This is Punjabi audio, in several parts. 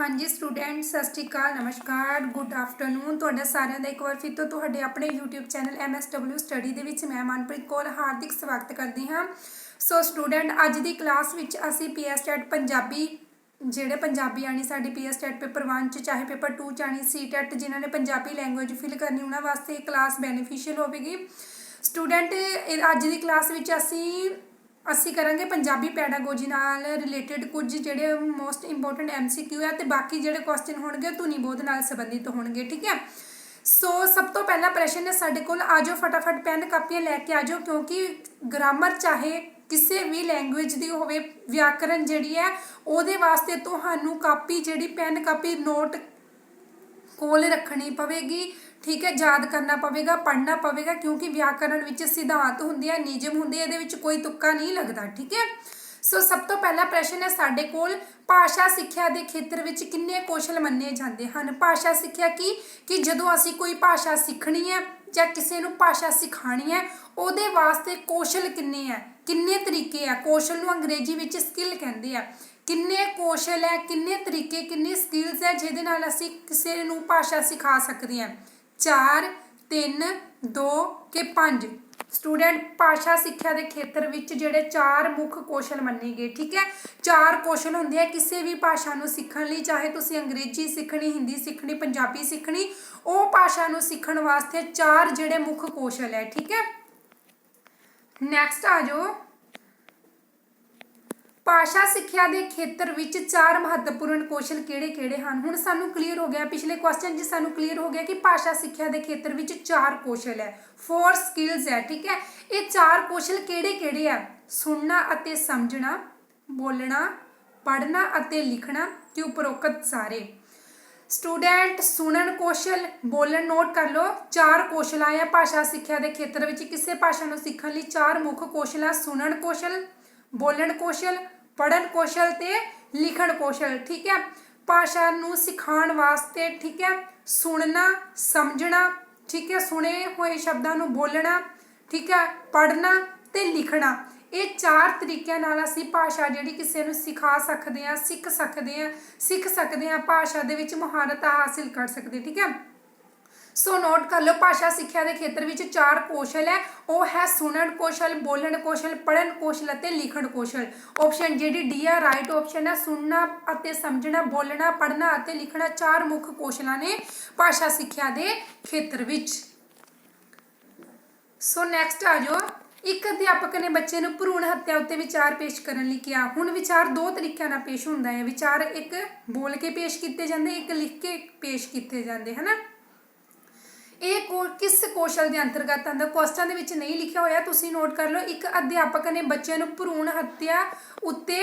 ਹਾਂਜੀ ਸਟੂਡੈਂਟ ਸਤਿ ਸ਼੍ਰੀ ਅਕਾਲ, ਨਮਸਕਾਰ ਗੁੱਡ ਆਫਟਰਨੂਨ ਤੁਹਾਡਾ ਸਾਰਿਆਂ ਦਾ ਇੱਕ ਵਾਰ ਫਿਰ ਤੋਂ ਤੁਹਾਡੇ ਆਪਣੇ YouTube ਚੈਨਲ MSW ਸਟੱਡੀ ਦੇ ਵਿੱਚ ਮੈਂ ਮਨਪ੍ਰੀਤ ਕੌਰ ਹਾਰਦਿਕ ਸਵਾਗਤ ਕਰਦੀ ਹਾਂ। ਸੋ ਸਟੂਡੈਂਟ ਅੱਜ ਦੀ ਕਲਾਸ ਵਿੱਚ ਅਸੀਂ ਪੀਐਸਟੈਟ ਪੰਜਾਬੀ, ਜਿਹੜੇ ਪੰਜਾਬੀ ਆਣੀ ਸਾਡੀ ਪੀਐਸਟੈਟ ਪੇਪਰ 1 ਚ, ਚਾਹੇ ਪੇਪਰ 2 ਚ ਆਣੀ ਸੀਟੈਟ ਜਿਨ੍ਹਾਂ ਨੇ ਪੰਜਾਬੀ ਲੈਂਗੁਏਜ ਫਿਲ ਕਰਨੀ, ਉਹਨਾਂ ਵਾਸਤੇ ਇਹ ਕਲਾਸ ਬੈਨੀਫੀਸ਼ੀਅਲ ਹੋਵੇਗੀ। ਸਟੂਡੈਂਟ ਅੱਜ ਦੀ ਕਲਾਸ ਵਿੱਚ ਅਸੀਂ ਅਸੀਂ ਕਰਾਂਗੇ ਪੰਜਾਬੀ ਪੈਡਾਗੋਜੀ ਨਾਲ ਰਿਲੇਟਡ ਕੁਝ ਜਿਹੜੇ ਮੋਸਟ ਇੰਪੋਰਟੈਂਟ ਐਮਸੀਕਿਊ ਹੈ ਤੇ ਬਾਕੀ ਜਿਹੜੇ ਕੁਐਸਚਨ ਹੋਣਗੇ ਉਹ ਧੁਨੀ ਬੋਧ ਨਾਲ ਸੰਬੰਧਿਤ ਹੋਣਗੇ, ਠੀਕ ਹੈ? ਸੋ ਸਭ ਤੋਂ ਪਹਿਲਾ ਪ੍ਰਸ਼ਨ ਹੈ, ਸਾਡੇ ਕੋਲ ਆਜੋ ਫਟਾਫਟ ਪੈਨ ਕਾਪੀਆਂ ਲੈ ਕੇ ਆਜੋ ਕਿਉਂਕਿ ਗ੍ਰਾਮਰ ਚਾਹੇ ਕਿਸੇ ਵੀ ਲੈਂਗੁਏਜ ਦੀ ਹੋਵੇ, ਵਿਆਕਰਨ ਜਿਹੜੀ ਹੈ, ਉਹਦੇ ਵਾਸਤੇ ਤੁਹਾਨੂੰ ਕਾਪੀ ਜਿਹੜੀ ਪੈਨ ਕਾਪੀ ਨੋਟ ਕੋਲ ਰੱਖਣੀ ਪਵੇਗੀ। ਠੀਕ ਹੈ, ਯਾਦ ਕਰਨਾ ਪਵੇਗਾ, ਪੜ੍ਹਨਾ ਪਵੇਗਾ, ਕਿਉਂਕਿ ਵਿਆਕਰਣ ਵਿੱਚ ਸਿਧਾਂਤ ਹੁੰਦੇ ਆ, ਨਿਯਮ ਹੁੰਦੇ ਆ, ਇਹਦੇ ਵਿੱਚ ਕੋਈ ਤੁੱਕਾ ਨਹੀਂ ਲੱਗਦਾ, ਠੀਕ ਹੈ? ਸੋ ਸਭ ਤੋਂ ਪਹਿਲਾ ਪ੍ਰਸ਼ਨ ਹੈ, ਸਾਡੇ ਕੋਲ ਭਾਸ਼ਾ ਸਿੱਖਿਆ ਦੇ ਖੇਤਰ ਵਿੱਚ ਕਿੰਨੇ ਕੌਸ਼ਲ ਮੰਨੇ ਜਾਂਦੇ ਹਨ? ਭਾਸ਼ਾ ਸਿੱਖਿਆ ਕੀ? ਕਿ ਜਦੋਂ ਅਸੀਂ ਕੋਈ ਭਾਸ਼ਾ ਸਿੱਖਣੀ ਹੈ ਜਾਂ ਕਿਸੇ ਨੂੰ ਭਾਸ਼ਾ ਸਿਖਾਣੀ ਹੈ, ਉਹਦੇ ਵਾਸਤੇ ਕੌਸ਼ਲ ਕਿੰਨੇ ਹੈ ਕਿੰਨੇ ਤਰੀਕੇ ਆ? ਕੌਸ਼ਲ ਨੂੰ ਅੰਗਰੇਜ਼ੀ ਵਿੱਚ ਸਕਿੱਲ ਕਹਿੰਦੇ ਆ। ਕਿੰਨੇ ਕੌਸ਼ਲ ਹੈ, ਕਿੰਨੇ ਤਰੀਕੇ, ਕਿੰਨੀ ਸਕਿੱਲਸ ਹੈ, ਜਿਹਦੇ ਨਾਲ ਅਸੀਂ ਕਿਸੇ ਨੂੰ ਭਾਸ਼ਾ ਸਿਖਾ ਸਕਦੇ ਹਾਂ? 4 3 2 ਕਿ ਪੰਜ। ਸਟੂਡੈਂਟ ਭਾਸ਼ਾ ਸਿੱਖਿਆ ਦੇ ਖੇਤਰ ਵਿੱਚ ਜਿਹੜੇ ਚਾਰ ਮੁੱਖ ਕੌਸ਼ਲ ਮੰਨੇ ਗਏ, ਠੀਕ ਹੈ? ਚਾਰ ਕੌਸ਼ਲ ਹੁੰਦੇ ਆ ਕਿਸੇ ਵੀ ਭਾਸ਼ਾ ਨੂੰ ਸਿੱਖਣ ਲਈ, ਚਾਹੇ ਤੁਸੀਂ ਅੰਗਰੇਜ਼ੀ ਸਿੱਖਣੀ, ਹਿੰਦੀ ਸਿੱਖਣੀ, ਪੰਜਾਬੀ ਸਿੱਖਣੀ, ਉਹ ਭਾਸ਼ਾ ਨੂੰ ਸਿੱਖਣ ਵਾਸਤੇ ਚਾਰ ਜਿਹੜੇ ਮੁੱਖ ਕੌਸ਼ਲ ਹੈ, ਠੀਕ ਹੈ? ਨੈਕਸਟ ਆ ਜਾਓ। ਭਾਸ਼ਾ ਸਿੱਖਿਆ ਦੇ ਖੇਤਰ ਵਿੱਚ ਚਾਰ ਮਹੱਤਵਪੂਰਨ ਕੌਸ਼ਲ ਕਿਹੜੇ-ਕਿਹੜੇ ਹਨ? ਹੁਣ ਸਾਨੂੰ ਕਲੀਅਰ ਹੋ ਗਿਆ ਪਿਛਲੇ ਕੁਐਸਚਨ 'ਚ ਸਾਨੂੰ ਕਲੀਅਰ ਹੋ ਗਿਆ ਕਿ ਭਾਸ਼ਾ ਸਿੱਖਿਆ ਦੇ ਖੇਤਰ ਵਿੱਚ ਚਾਰ ਕੌਸ਼ਲ ਹੈ। ਫੋਰ ਸਕਿੱਲਸ ਹੈ, ਠੀਕ ਹੈ? ਇਹ ਚਾਰ ਕੌਸ਼ਲ ਕਿਹੜੇ-ਕਿਹੜੇ ਆ? ਸੁਣਨਾ ਅਤੇ ਸਮਝਣਾ, ਬੋਲਣਾ, ਪੜ੍ਹਨਾ ਅਤੇ ਲਿਖਣਾ ਤੇ ਉਪਰੋਕਤ ਸਾਰੇ। ਸਟੂਡੈਂਟ ਸੁਣਨ ਕੌਸ਼ਲ, ਬੋਲਣ ਨੋਟ ਕਰ ਲਓ। ਚਾਰ ਕੌਸ਼ਲ ਆਏ ਭਾਸ਼ਾ ਸਿੱਖਿਆ ਦੇ ਖੇਤਰ ਵਿੱਚ। ਕਿਸੇ ਭਾਸ਼ਾ ਨੂੰ ਸਿੱਖਣ ਲਈ ਚਾਰ ਮੁੱਖ ਕੌਸ਼ਲ ਆ ਸੁਣਨ ਕੌਸ਼ਲ, ਬੋਲਣ ਕੌਸ਼ਲ ਪੜਨ ਕੌਸ਼ਲ ਤੇ ਲਿਖਣ ਕੌਸ਼ਲ, ਠੀਕ ਹੈ? ਭਾਸ਼ਾ ਨੂੰ ਸਿਖਾਉਣ ਵਾਸਤੇ, ਠੀਕ ਹੈ? ਸੁਣਨਾ, ਸਮਝਣਾ, ਠੀਕ ਹੈ? ਸੁਣੇ ਹੋਏ ਸ਼ਬਦਾਂ ਨੂੰ ਬੋਲਣਾ, ਠੀਕ ਹੈ? ਪੜਨਾ ਤੇ ਲਿਖਣਾ। ਇਹ ਚਾਰ ਤਰੀਕਿਆਂ ਨਾਲ ਅਸੀਂ ਭਾਸ਼ਾ ਜਿਹੜੀ ਕਿਸੇ ਨੂੰ ਸਿਖਾ ਸਕਦੇ ਹਾਂ, ਸਿੱਖ ਸਕਦੇ ਹਾਂ, ਸਿੱਖ ਸਕਦੇ ਹਾਂ, ਭਾਸ਼ਾ ਦੇ ਵਿੱਚ ਮਹਾਰਤ ਹਾਸਿਲ ਕਰ ਸਕਦੇ ਠੀਕ ਹੈ? ਸੋ ਨੋਟ ਕਰ ਲਓ, ਭਾਸ਼ਾ ਸਿੱਖਿਆ ਦੇ ਖੇਤਰ ਵਿੱਚ ਚਾਰ ਕੌਸ਼ਲ ਹੈ। ਉਹ ਹੈ ਸੁਣਨ ਕੌਸ਼ਲ, ਬੋਲਣ ਕੌਸ਼ਲ ਪੜਨ ਕੌਸ਼ਲ ਅਤੇ ਲਿਖਣ ਕੌਸ਼ਲ। ਆਪਸ਼ਨ ਜਿਹੜੀ ਡੀ ਆ ਰਾਈਟ ਆਪਸ਼ਨ ਹੈ, ਸੁਣਨਾ ਅਤੇ ਸਮਝਣਾ, ਬੋਲਣਾ ਪੜਨਾ ਅਤੇ ਲਿਖਣਾ ਚਾਰ ਮੁੱਖ ਕੌਸ਼ਲਾਂ ਨੇ ਭਾਸ਼ਾ ਸਿੱਖਿਆ ਦੇ ਖੇਤਰ ਵਿੱਚ। ਸੋ ਨੈਕਸਟ ਆ ਜਾਓ। ਇੱਕ ਅਧਿਆਪਕ ਨੇ ਬੱਚੇ ਨੂੰ ਭਰੂਣ ਹੱਤਿਆ ਉੱਤੇ ਵਿਚਾਰ ਪੇਸ਼ ਕਰਨ ਲਈ ਕਿਹਾ। ਹੁਣ ਵਿਚਾਰ ਦੋ ਤਰੀਕਿਆਂ ਨਾਲ ਪੇਸ਼ ਹੁੰਦਾ ਹੈ। ਵਿਚਾਰ ਇੱਕ ਬੋਲ ਕੇ ਪੇਸ਼ ਕੀਤੇ ਜਾਂਦੇ, ਇੱਕ ਲਿਖ ਕੇ ਪੇਸ਼ ਕੀਤੇ ਜਾਂਦੇ, ਹਨਾ? ਇਹ ਕੋ ਕਿਸ ਕੌਸ਼ਲ ਦੇ ਅੰਤਰਗਤ ਆਉਂਦਾ ਕੁਐਸਚਨ ਦੇ ਵਿੱਚ ਨਹੀਂ ਲਿਖਿਆ ਹੋਇਆ, ਤੁਸੀਂ ਨੋਟ ਕਰ ਲਓ, ਇੱਕ ਅਧਿਆਪਕ ਨੇ ਬੱਚਿਆਂ ਨੂੰ ਭਰੂਣ ਹੱਤਿਆ ਉੱਤੇ